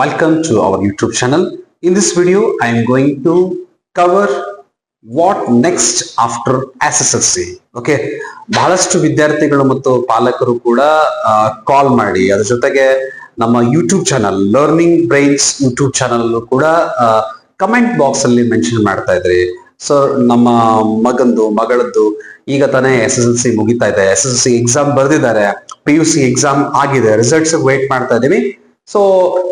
Welcome to our YouTube channel. In this video, I am going to cover what next after C okay ಬಹಳಷ್ಟು ವಿದ್ಯಾರ್ಥಿಗಳು ಮತ್ತು ಪಾಲಕರು ಕೂಡ ಕಾಲ್ ಮಾಡಿ. ಅದ್ರ ಜೊತೆಗೆ ನಮ್ಮ YouTube channel learning brains YouTube channel ಕೂಡ ಕಮೆಂಟ್ ಬಾಕ್ಸ್ ಅಲ್ಲಿ ಮೆನ್ಷನ್ ಮಾಡ್ತಾ ಇದ್ರಿ. ಸರ್ ನಮ್ಮ ಮಗಂದು ಮಗಳದ್ದು ಈಗ ತಾನೇ ಎಸ್ ಎಸ್ ಎಲ್ ಸಿ ಮುಗಿತಾ ಇದೆ. S S L C exam ಬರ್ದಿದ್ದಾರೆ. ಪಿ ಯು ಸಿ ಎಕ್ಸಾಮ್ ಆಗಿದೆ. ರಿಸಲ್ಟ್ಸ್ ವೇಟ್ ಮಾಡ್ತಾ ಇದೀವಿ ಸೊ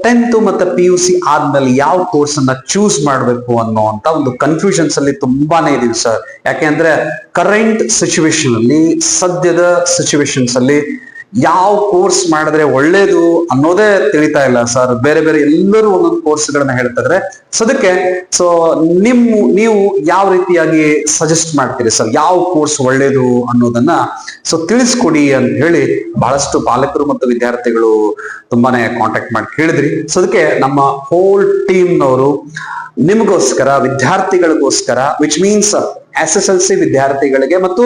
ಟೆಂತ್ ಮತ್ತೆ ಪಿ ಯು ಸಿ ಆದ್ಮೇಲೆ ಯಾವ ಕೋರ್ಸ್ ಅನ್ನ ಚೂಸ್ ಮಾಡಬೇಕು ಅನ್ನೋ ಅಂತ ಒಂದು ಕನ್ಫ್ಯೂಷನ್ಸ್ ಅಲ್ಲಿ ತುಂಬಾನೇ ಇದೀವಿ ಸರ್ ಯಾಕೆಂದ್ರೆ ಕರೆಂಟ್ ಸಿಚುವೇಶನ್ ಅಲ್ಲಿ, ಸದ್ಯದ ಸಿಚುವೇಶನ್ಸ್ ಅಲ್ಲಿ ಯಾವ ಕೋರ್ಸ್ ಮಾಡಿದ್ರೆ ಒಳ್ಳೇದು ಅನ್ನೋದೇ ತಿಳಿತಾ ಇಲ್ಲ ಸರ್ ಬೇರೆ ಬೇರೆ ಎಲ್ಲರೂ ಒಂದೊಂದು ಕೋರ್ಸ್ಗಳನ್ನ ಹೇಳ್ತಿದ್ರೆ ಸೊ ಅದಕ್ಕೆ ಸೊ ನಿಮ್, ನೀವು ಯಾವ ರೀತಿಯಾಗಿ ಸಜೆಸ್ಟ್ ಮಾಡ್ತೀರಿ ಸರ್ ಯಾವ ಕೋರ್ಸ್ ಒಳ್ಳೇದು ಅನ್ನೋದನ್ನ? ಸೊ ತಿಳಿಸ್ಕೊಡಿ ಅಂತ ಹೇಳಿ ಬಹಳಷ್ಟು ಪಾಲಕರು ಮತ್ತು ವಿದ್ಯಾರ್ಥಿಗಳು ತುಂಬಾನೇ ಕಾಂಟ್ಯಾಕ್ಟ್ ಮಾಡಿ ಕೇಳಿದ್ರಿ. ಸೊ ಅದಕ್ಕೆ ನಮ್ಮ ಹೋಲ್ ಟೀಮ್ನವರು ನಿಮಗೋಸ್ಕರ, ವಿದ್ಯಾರ್ಥಿಗಳಿಗೋಸ್ಕರ which means S S L C ವಿದ್ಯಾರ್ಥಿಗಳಿಗೆ ಮತ್ತು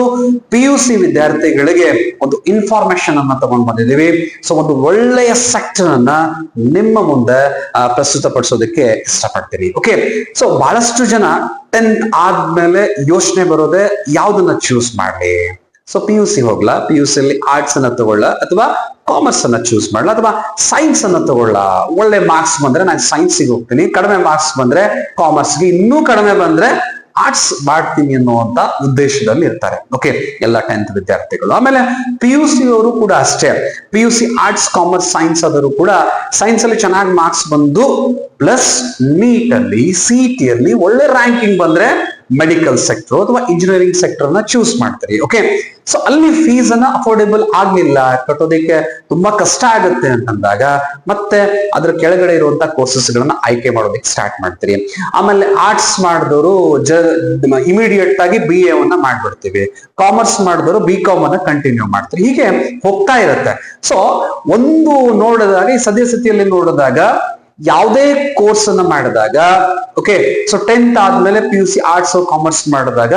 ಪಿ ಯು ಸಿ ವಿದ್ಯಾರ್ಥಿಗಳಿಗೆ ಒಂದು ಇನ್ಫಾರ್ಮೇಶನ್ ಅನ್ನ ತಗೊಂಡು ಬಂದಿದ್ದೀವಿ. ಸೊ ಒಂದು ಒಳ್ಳೆಯ ಸೆಕ್ಟರ್ ಅನ್ನ ನಿಮ್ಮ ಮುಂದೆ ಪ್ರಸ್ತುತ ಪ್ರಸ್ತುತಪಡಿಸೋದಕ್ಕೆ ಇಷ್ಟಪಡ್ತೀನಿ ಓಕೆ ಸೊ ಬಹಳಷ್ಟು ಜನ ಟೆಂತ್ ಆದ್ಮೇಲೆ ಯೋಚನೆ ಬರೋದೇ ಯಾವ್ದನ್ನ ಚೂಸ್ ಮಾಡಲಿ? ಸೊ ಪಿ ಯು ಸಿ ಹೋಗ್ಲಾ? ಪಿ ಯು ಸಿ ಅಲ್ಲಿ ಆರ್ಟ್ಸ್ ಅನ್ನ ತಗೊಳ್ಳ ಅಥವಾ ಕಾಮರ್ಸ್ ಅನ್ನ ಚೂಸ್ ಮಾಡ್ಲಾ? ಅಥವಾ ಸೈನ್ಸ್ ಅನ್ನ ತಗೊಳ್ಳ ಒಳ್ಳೆ ಮಾರ್ಕ್ಸ್ ಬಂದ್ರೆ ನಾನು ಸೈನ್ಸಿಗೆ ಹೋಗ್ತೀನಿ. ಕಡಿಮೆ ಮಾರ್ಕ್ಸ್ ಬಂದ್ರೆ ಕಾಮರ್ಸ್ಗೆ ಇನ್ನೂ ಕಡಿಮೆ ಬಂದ್ರೆ ಆರ್ಟ್ಸ್ ಮಾಡ್ತೀನಿ ಅನ್ನುವಂತ ಉದ್ದೇಶದಲ್ಲಿ ಇರ್ತಾರೆ. ಓಕೆ ಎಲ್ಲ ಟೆಂತ್ ವಿದ್ಯಾರ್ಥಿಗಳು. ಆಮೇಲೆ ಪಿ ಯು ಸಿ ಅವರು ಕೂಡ ಅಷ್ಟೇ. P U C arts commerce science ಆದರೂ ಕೂಡ ಸೈನ್ಸ್ ಅಲ್ಲಿ ಚೆನ್ನಾಗಿ ಮಾರ್ಕ್ಸ್ ಬಂದು ಪ್ಲಸ್ ನೀಟ್ ಅಲ್ಲಿ ಸಿ ಟಿ ಅಲ್ಲಿ ಒಳ್ಳೆ ರ್ಯಾಂಕಿಂಗ್ ಬಂದ್ರೆ ಮೆಡಿಕಲ್ ಸೆಕ್ಟರ್ ಅಥವಾ ಇಂಜಿನಿಯರಿಂಗ್ ಸೆಕ್ಟರ್ನ ಚೂಸ್ ಮಾಡ್ತೀರಿ ಓಕೆ ಸೊ ಅಲ್ಲಿ ಫೀಸ್ ಅನ್ನ ಅಫೋರ್ಡೆಬಲ್ ಆಗ್ಲಿಲ್ಲ, ಕಟ್ಟೋದಕ್ಕೆ ತುಂಬಾ ಕಷ್ಟ ಆಗುತ್ತೆ ಅಂತಂದಾಗ ಮತ್ತೆ ಅದ್ರ ಕೆಳಗಡೆ ಇರುವಂತ ಕೋರ್ಸಸ್ ಗಳನ್ನ ಆಯ್ಕೆ ಮಾಡೋದಕ್ಕೆ ಸ್ಟಾರ್ಟ್ ಮಾಡ್ತೀರಿ. ಆಮೇಲೆ ಆರ್ಟ್ಸ್ ಮಾಡಿದವರು ಇಮಿಡಿಯೇಟ್ ಆಗಿ ಬಿ ಎನ್ನ ಮಾಡ್ಬಿಡ್ತೀವಿ. ಕಾಮರ್ಸ್ ಮಾಡಿದವರು ಬಿ ಕಾಮ್ ಅನ್ನ ಕಂಟಿನ್ಯೂ ಮಾಡ್ತೀರಿ. ಹೀಗೆ ಹೋಗ್ತಾ ಇರುತ್ತೆ. ಸೊ ಒಂದು ನೋಡಿದಾಗ ಈ ಸದ್ಯಸ್ಥಿತಿಯಲ್ಲಿ ನೋಡಿದಾಗ ಯಾವುದೇ ಕೋರ್ಸ್ ಅನ್ನ ಮಾಡಿದಾಗ ಓಕೆ ಸೊ ಟೆಂತ್ ಆದ್ಮೇಲೆ P U C arts commerce ಮಾಡಿದಾಗ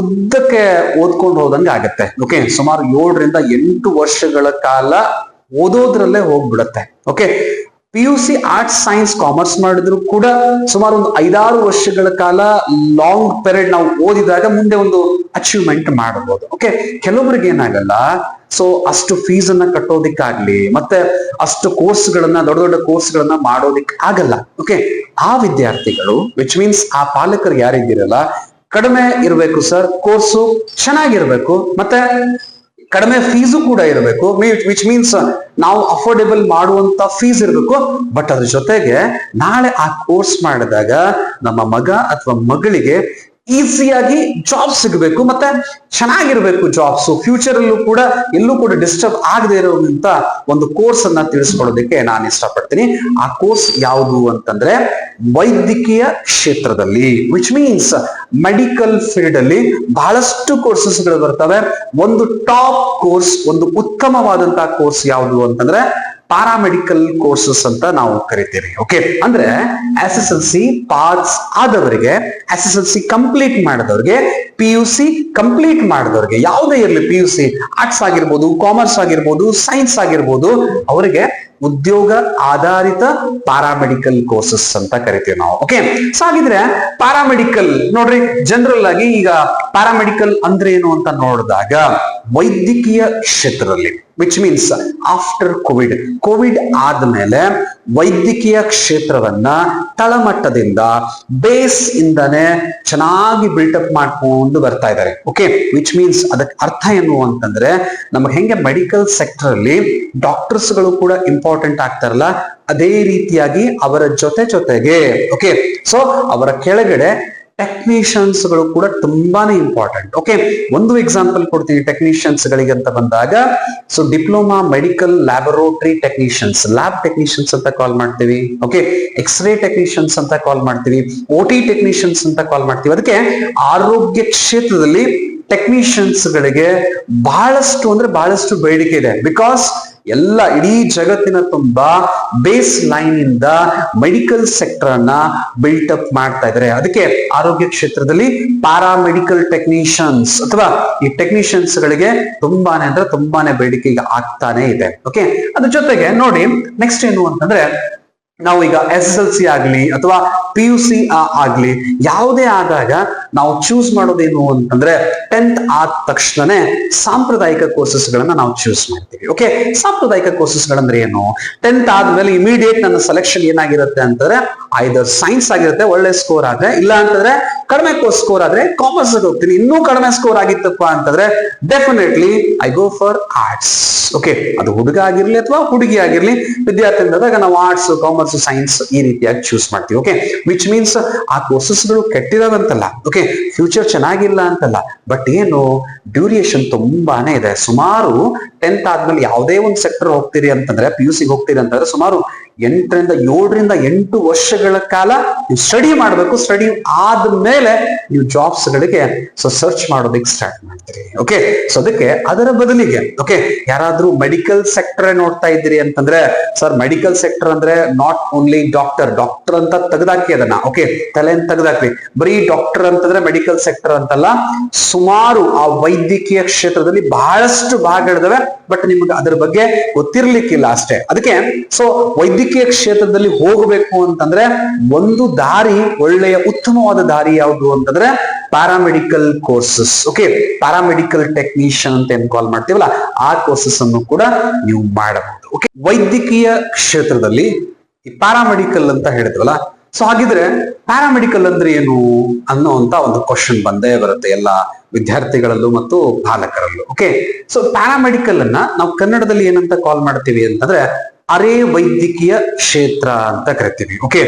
ಉದ್ದಕ್ಕೆ ಓದ್ಕೊಂಡು ಹೋದಂಗೆ ಆಗತ್ತೆ. ಓಕೆ ಸುಮಾರು ಏಳರಿಂದ ಎಂಟು ವರ್ಷಗಳ ಕಾಲ ಓದೋದ್ರಲ್ಲೇ ಹೋಗ್ಬಿಡತ್ತೆ. Okay P U C arts science commerce ಮಾಡಿದ್ರು ಕೂಡ ಸುಮಾರು ಒಂದು ಐದಾರು ವರ್ಷಗಳ ಕಾಲ ಲಾಂಗ್ ಪೀರಿಯಡ್ ನಾವು ಓದಿದಾಗ ಮುಂದೆ ಒಂದು ಅಚೀವ್ಮೆಂಟ್ ಮಾಡಬಹುದು ಓಕೆ ಕೆಲವೊಬ್ರಿಗೆ ಏನಾಗಲ್ಲ ಸೊ ಅಷ್ಟು ಫೀಸ್ ಅನ್ನ ಕಟ್ಟೋದಿಕ್ಕಾಗ್ಲಿ, ಮತ್ತೆ ಅಷ್ಟು ಕೋರ್ಸ್ ಗಳನ್ನ, ದೊಡ್ಡ ದೊಡ್ಡ ಕೋರ್ಸ್ ಗಳನ್ನ ಮಾಡೋದಿಕ್ ಆಗಲ್ಲ. ಓಕೆ ಆ ವಿದ್ಯಾರ್ಥಿಗಳು ವಿಚ್ ಮೀನ್ಸ್ ಆ ಪಾಲಕರು ಯಾರಿದ್ದೀರಲ್ಲ, ಕಡಿಮೆ ಇರಬೇಕು ಸರ್ ಕೋರ್ಸು ಚೆನ್ನಾಗಿರ್ಬೇಕು, ಮತ್ತೆ ಕಡಿಮೆ ಫೀಸು ಕೂಡ ಇರಬೇಕು ವಿಚ್ ಮೀನ್ಸ್ ನಾವು ಅಫೋರ್ಡೆಬಲ್ ಮಾಡುವಂತ ಫೀಸ್ ಇರಬೇಕು ಬಟ್ ಅದ್ರ ಜೊತೆಗೆ ನಾಳೆ ಆ ಕೋರ್ಸ್ ಮಾಡಿದಾಗ ನಮ್ಮ ಮಗ ಅಥವಾ ಮಗಳಿಗೆ ಈಸಿಯಾಗಿ ಜಾಬ್ ಸಿಗಬೇಕು ಮತ್ತೆ ಚೆನ್ನಾಗಿರ್ಬೇಕು ಜಾಬ್ಸ್ ಫ್ಯೂಚರ್ ಅಲ್ಲೂ ಕೂಡ ಎಲ್ಲೂ ಕೂಡ ಡಿಸ್ಟರ್ಬ್ ಆಗದೆ ಇರುವಂತ ಒಂದು ಕೋರ್ಸ್ ಅನ್ನ ತಿಳಿಸ್ಕೊಡೋದಕ್ಕೆ ನಾನು ಇಷ್ಟಪಡ್ತೀನಿ. ಆ ಕೋರ್ಸ್ ಯಾವುದು ಅಂತಂದ್ರೆ ವೈದ್ಯಕೀಯ ಕ್ಷೇತ್ರದಲ್ಲಿ ವಿಚ್ ಮೀನ್ಸ್ ಮೆಡಿಕಲ್ ಫೀಲ್ಡ್ ಅಲ್ಲಿ ಬಹಳಷ್ಟು ಕೋರ್ಸಸ್ಗಳು ಬರ್ತವೆ. ಒಂದು ಟಾಪ್ ಕೋರ್ಸ್ ಒಂದು ಉತ್ತಮವಾದಂತಹ ಕೋರ್ಸ್ ಯಾವುದು ಅಂತಂದ್ರೆ ಪ್ಯಾರಾಮೆಡಿಕಲ್ ಕೋರ್ಸಸ್ ಅಂತ ನಾವು ಕರಿತೀವಿ ಓಕೆ ಅಂದ್ರೆ S S L C pass ಆದವರಿಗೆ S S L C complete ಮಾಡಿದವ್ರಿಗೆ P U C complete ಮಾಡಿದವ್ರಿಗೆ, ಯಾವುದೇ ಇರಲಿ ಪಿ ಯು ಸಿ ಆರ್ಟ್ಸ್ ಆಗಿರ್ಬೋದು ಕಾಮರ್ಸ್ ಆಗಿರ್ಬೋದು ಸೈನ್ಸ್ ಆಗಿರ್ಬೋದು, ಅವರಿಗೆ ಉದ್ಯೋಗ ಆಧಾರಿತ ಪ್ಯಾರಾಮೆಡಿಕಲ್ ಕೋರ್ಸಸ್ ಅಂತ ಕರಿತೀವಿ ನಾವು. ಓಕೆ ಸೊ ಹಾಗಿದ್ರೆ ಪ್ಯಾರಾಮೆಡಿಕಲ್ ನೋಡ್ರಿ ಜನರಲ್ ಆಗಿ ಈಗ ಪ್ಯಾರಾಮೆಡಿಕಲ್ ಅಂದ್ರೆ ಏನು ಅಂತ ನೋಡಿದಾಗ ವೈದ್ಯಕೀಯ ಕ್ಷೇತ್ರದಲ್ಲಿ which means after COVID COVID ಆದ್ಮೇಲೆ ವೈದ್ಯಕೀಯ ಕ್ಷೇತ್ರವನ್ನ ತಳಮಟ್ಟದಿಂದ ಬೇಸ್ ಇಂದಾನೆ ಚೆನ್ನಾಗಿ ಬಿಲ್ಟಪ್ ಮಾಡ್ಕೊಂಡು ಬರ್ತಾ ಇದ್ದಾರೆ. ಓಕೆ ವಿಚ್ ಮೀನ್ಸ್ ಅದಕ್ಕೆ ಅರ್ಥ ಏನು ಅಂತಂದ್ರೆ, ನಮಗೆ ಹೆಂಗೆ ಮೆಡಿಕಲ್ ಸೆಕ್ಟರ್ ಅಲ್ಲಿ ಡಾಕ್ಟರ್ಸ್ಗಳು ಕೂಡ ಇಂಪಾರ್ಟೆಂಟ್ ಆಗ್ತಾರಲ್ಲ, ಅದೇ ರೀತಿಯಾಗಿ ಅವರ ಜೊತೆ ಜೊತೆಗೆ ಓಕೆ ಸೊ ಅವರ ಕೆಳಗಡೆ ಟೆಕ್ನಿಷಿಯನ್ಸ್ಗಳು ಕೂಡ ತುಂಬಾನೇ ಇಂಪಾರ್ಟೆಂಟ್ ಓಕೆ ಒಂದು ಎಕ್ಸಾಂಪಲ್ ಕೊಡ್ತೀನಿ ಟೆಕ್ನಿಷಿಯನ್ಸ್ ಗಳಿಗೆ ಅಂತ ಬಂದಾಗ so diploma medical laboratory technicians lab technicians ಅಂತ ಕಾಲ್ ಮಾಡ್ತೀವಿ ಓಕೆ ಎಕ್ಸ್ರೇ ಟೆಕ್ನಿಷಿಯನ್ಸ್ ಅಂತ ಕಾಲ್ ಮಾಡ್ತೀವಿ ಓ ಟಿ ಟೆಕ್ನಿಷಿಯನ್ಸ್ ಅಂತ ಕಾಲ್ ಮಾಡ್ತೀವಿ. ಅದಕ್ಕೆ ಆರೋಗ್ಯ ಕ್ಷೇತ್ರದಲ್ಲಿ ಟೆಕ್ನಿಷಿಯನ್ಸ್ ಗಳಿಗೆ ಬಹಳಷ್ಟು ಅಂದ್ರೆ ಬಹಳಷ್ಟು ಬೇಡಿಕೆ ಇದೆ. ಬಿಕಾಸ್ ಎಲ್ಲ ಇಡೀ ಜಗತ್ತಿನ ತುಂಬಾ ಬೇಸ್ ಲೈನ್ ಇಂದ ಮೆಡಿಕಲ್ ಸೆಕ್ಟರ್ ಅನ್ನ ಬಿಲ್ಟ್ ಅಪ್ ಮಾಡ್ತಾ ಇದ್ದಾರೆ ಅದಕ್ಕೆ ಆರೋಗ್ಯ ಕ್ಷೇತ್ರದಲ್ಲಿ ಪ್ಯಾರಾಮೆಡಿಕಲ್ ಟೆಕ್ನಿಷಿಯನ್ಸ್ ಅಥವಾ ಈ ಟೆಕ್ನಿಷಿಯನ್ಸ್ ಗಳಿಗೆ ತುಂಬಾನೇ ಅಂದ್ರೆ ತುಂಬಾನೇ ಬೇಡಿಕೆ ಈಗ ಆಗ್ತಾನೆ ಇದೆ. ಓಕೆ ಅದ್ರ ಜೊತೆಗೆ ನೋಡಿ ನೆಕ್ಸ್ಟ್ ಏನು ಅಂತಂದ್ರೆ ನಾವು ಈಗ ಎಸ್ ಎಸ್ ಎಲ್ ಸಿ ಆಗ್ಲಿ ಅಥವಾ ಪಿ ಯು ಸಿ ಆಗ್ಲಿ ಯಾವುದೇ ಆದಾಗ ನಾವು ಚೂಸ್ ಮಾಡೋದೇನು ಅಂತಂದ್ರೆ ಟೆಂತ್ ಆದ ತಕ್ಷಣನೇ ಸಾಂಪ್ರದಾಯಿಕ ಕೋರ್ಸಸ್ ಗಳನ್ನ ನಾವು ಚೂಸ್ ಮಾಡ್ತೀವಿ. ಓಕೆ ಸಾಂಪ್ರದಾಯಿಕ ಕೋರ್ಸಸ್ ಗಳಂದ್ರೆ ಏನು? ಟೆಂತ್ ಆದ್ಮೇಲೆ ಇಮಿಡಿಯೇಟ್ ನನ್ನ ಸೆಲೆಕ್ಷನ್ ಏನಾಗಿರುತ್ತೆ ಅಂತಂದ್ರೆ ಐದರ್ ಸೈನ್ಸ್ ಆಗಿರುತ್ತೆ, ಒಳ್ಳೆ ಸ್ಕೋರ್ ಆದ್ರೆ, ಇಲ್ಲ ಅಂತಂದ್ರೆ ಕಡಿಮೆ ಸ್ಕೋರ್ ಆದ್ರೆ ಕಾಮರ್ಸ್ ಹೋಗ್ತೀನಿ. ಇನ್ನೂ ಕಡಿಮೆ ಸ್ಕೋರ್ ಆಗಿತ್ತಪ್ಪ ಅಂತಂದ್ರೆ definitely I go for arts okay ಅದು ಹುಡುಗ ಆಗಿರ್ಲಿ ಅಥವಾ ಹುಡುಗಿ ಆಗಿರ್ಲಿ ವಿದ್ಯಾರ್ಥಿ ಅಂದಾಗ ನಾವು ಆರ್ಟ್ಸ್ ಕಾಮರ್ಸ್ ಸೈನ್ಸ್ ಈ ರೀತಿಯಾಗಿ ಚೂಸ್ ಮಾಡ್ತೀವಿ ಓಕೆ ವಿಚ್ ಮೀನ್ಸ್ ಆ ಕೋರ್ಸಸ್ಗಳು ಕೆಟ್ಟಿರೋದಂತಲ್ಲ ಓಕೆ ಫ್ಯೂಚರ್ ಚೆನ್ನಾಗಿಲ್ಲ ಅಂತಲ್ಲ ಬಟ್ ಏನು ಡ್ಯೂರಿಯೇಷನ್ ತುಂಬಾನೇ ಇದೆ. ಸುಮಾರು ಟೆಂತ್ ಆದ್ಮೇಲೆ ಯಾವುದೇ ಒಂದು ಸೆಕ್ಟರ್ ಹೋಗ್ತೀರಿ ಅಂತಂದ್ರೆ ಪಿ ಯು ಸಿಗೆ ಹೋಗ್ತೀರಿ ಅಂತಂದ್ರೆ ಸುಮಾರು ಎಂಟರಿಂದ ಏಳರಿಂದ ಎಂಟು ವರ್ಷಗಳ ಕಾಲ ನೀವು ಸ್ಟಡಿ ಮಾಡಬೇಕು. ಸ್ಟಡಿ ಆದ್ಮೇಲೆ ನೀವು ಜಾಬ್ಸ್ ಗಳಿಗೆ ಸೊ ಸರ್ಚ್ ಮಾಡೋದಕ್ಕೆ ಸ್ಟಾರ್ಟ್ ಮಾಡ್ತೀರಿ ಓಕೆ ಸೊ ಅದಕ್ಕೆ ಅದರ ಬದಲಿಗೆ ಓಕೆ ಯಾರಾದ್ರೂ ಮೆಡಿಕಲ್ ಸೆಕ್ಟರ್ ನೋಡ್ತಾ ಇದ್ದೀರಿ ಅಂತಂದ್ರೆ ಸರ್ ಮೆಡಿಕಲ್ ಸೆಕ್ಟರ್ ಅಂದ್ರೆ ನಾಟ್ ಓನ್ಲಿ ಡಾಕ್ಟರ್ ಡಾಕ್ಟರ್ ಅಂತ ತೆಗೆದಾಕಿ ಅದನ್ನ ಓಕೆ ತಲೆ ತೆಗೆದಾಕ್ರಿ. ಬರೀ ಡಾಕ್ಟರ್ ಅಂತಂದ್ರೆ ಮೆಡಿಕಲ್ ಸೆಕ್ಟರ್ ಅಂತಲ್ಲ, ಸುಮಾರು ಆ ವೈದ್ಯಕೀಯ ಕ್ಷೇತ್ರದಲ್ಲಿ ಬಹಳಷ್ಟು ಭಾಗಗಳಿದಾವೆ ಬಟ್ ನಿಮ್ಗೆ ಅದ್ರ ಬಗ್ಗೆ ಗೊತ್ತಿರ್ಲಿಕ್ಕಿಲ್ಲ ಅಷ್ಟೇ. ಅದಕ್ಕೆ ಸೊ ವೈದ್ಯಕೀಯ ಕ್ಷೇತ್ರದಲ್ಲಿ ಹೋಗಬೇಕು ಅಂತಂದ್ರೆ ಒಂದು ದಾರಿ, ಒಳ್ಳೆಯ ಉತ್ತಮವಾದ ದಾರಿ ಯಾವುದು ಅಂತಂದ್ರೆ paramedical courses okay paramedical technician ಅಂತ ಏನ್ ಕಾಲ್ ಮಾಡ್ತೀವಲ್ಲ, ಆ ಕೋರ್ಸಸ್ ಅನ್ನು ಕೂಡ ನೀವು ಮಾಡಬಹುದು ಓಕೆ ವೈದ್ಯಕೀಯ ಕ್ಷೇತ್ರದಲ್ಲಿ ಈ ಪ್ಯಾರಾಮೆಡಿಕಲ್ ಅಂತ ಹೇಳಿದ್ವಲ್ಲ? ಸೊ ಹಾಗಿದ್ರೆ ಪ್ಯಾರಾಮೆಡಿಕಲ್ ಅಂದ್ರೆ ಏನು ಅನ್ನೋಂತ ಒಂದು ಕ್ವಶನ್ ಬಂದೇ ಬರುತ್ತೆ ಎಲ್ಲ ವಿದ್ಯಾರ್ಥಿಗಳಲ್ಲೂ ಮತ್ತು ಪಾಲಕರಲ್ಲೂ ಓಕೆ ಸೊ ಪ್ಯಾರಾಮೆಡಿಕಲ್ ಅನ್ನ ನಾವು ಕನ್ನಡದಲ್ಲಿ ಏನಂತ ಕಾಲ್ ಮಾಡ್ತೀವಿ ಅಂತಂದ್ರೆ ಅರೆ ವೈದ್ಯಕೀಯ ಕ್ಷೇತ್ರ ಅಂತ ಕರಿತೀವಿ ಓಕೆ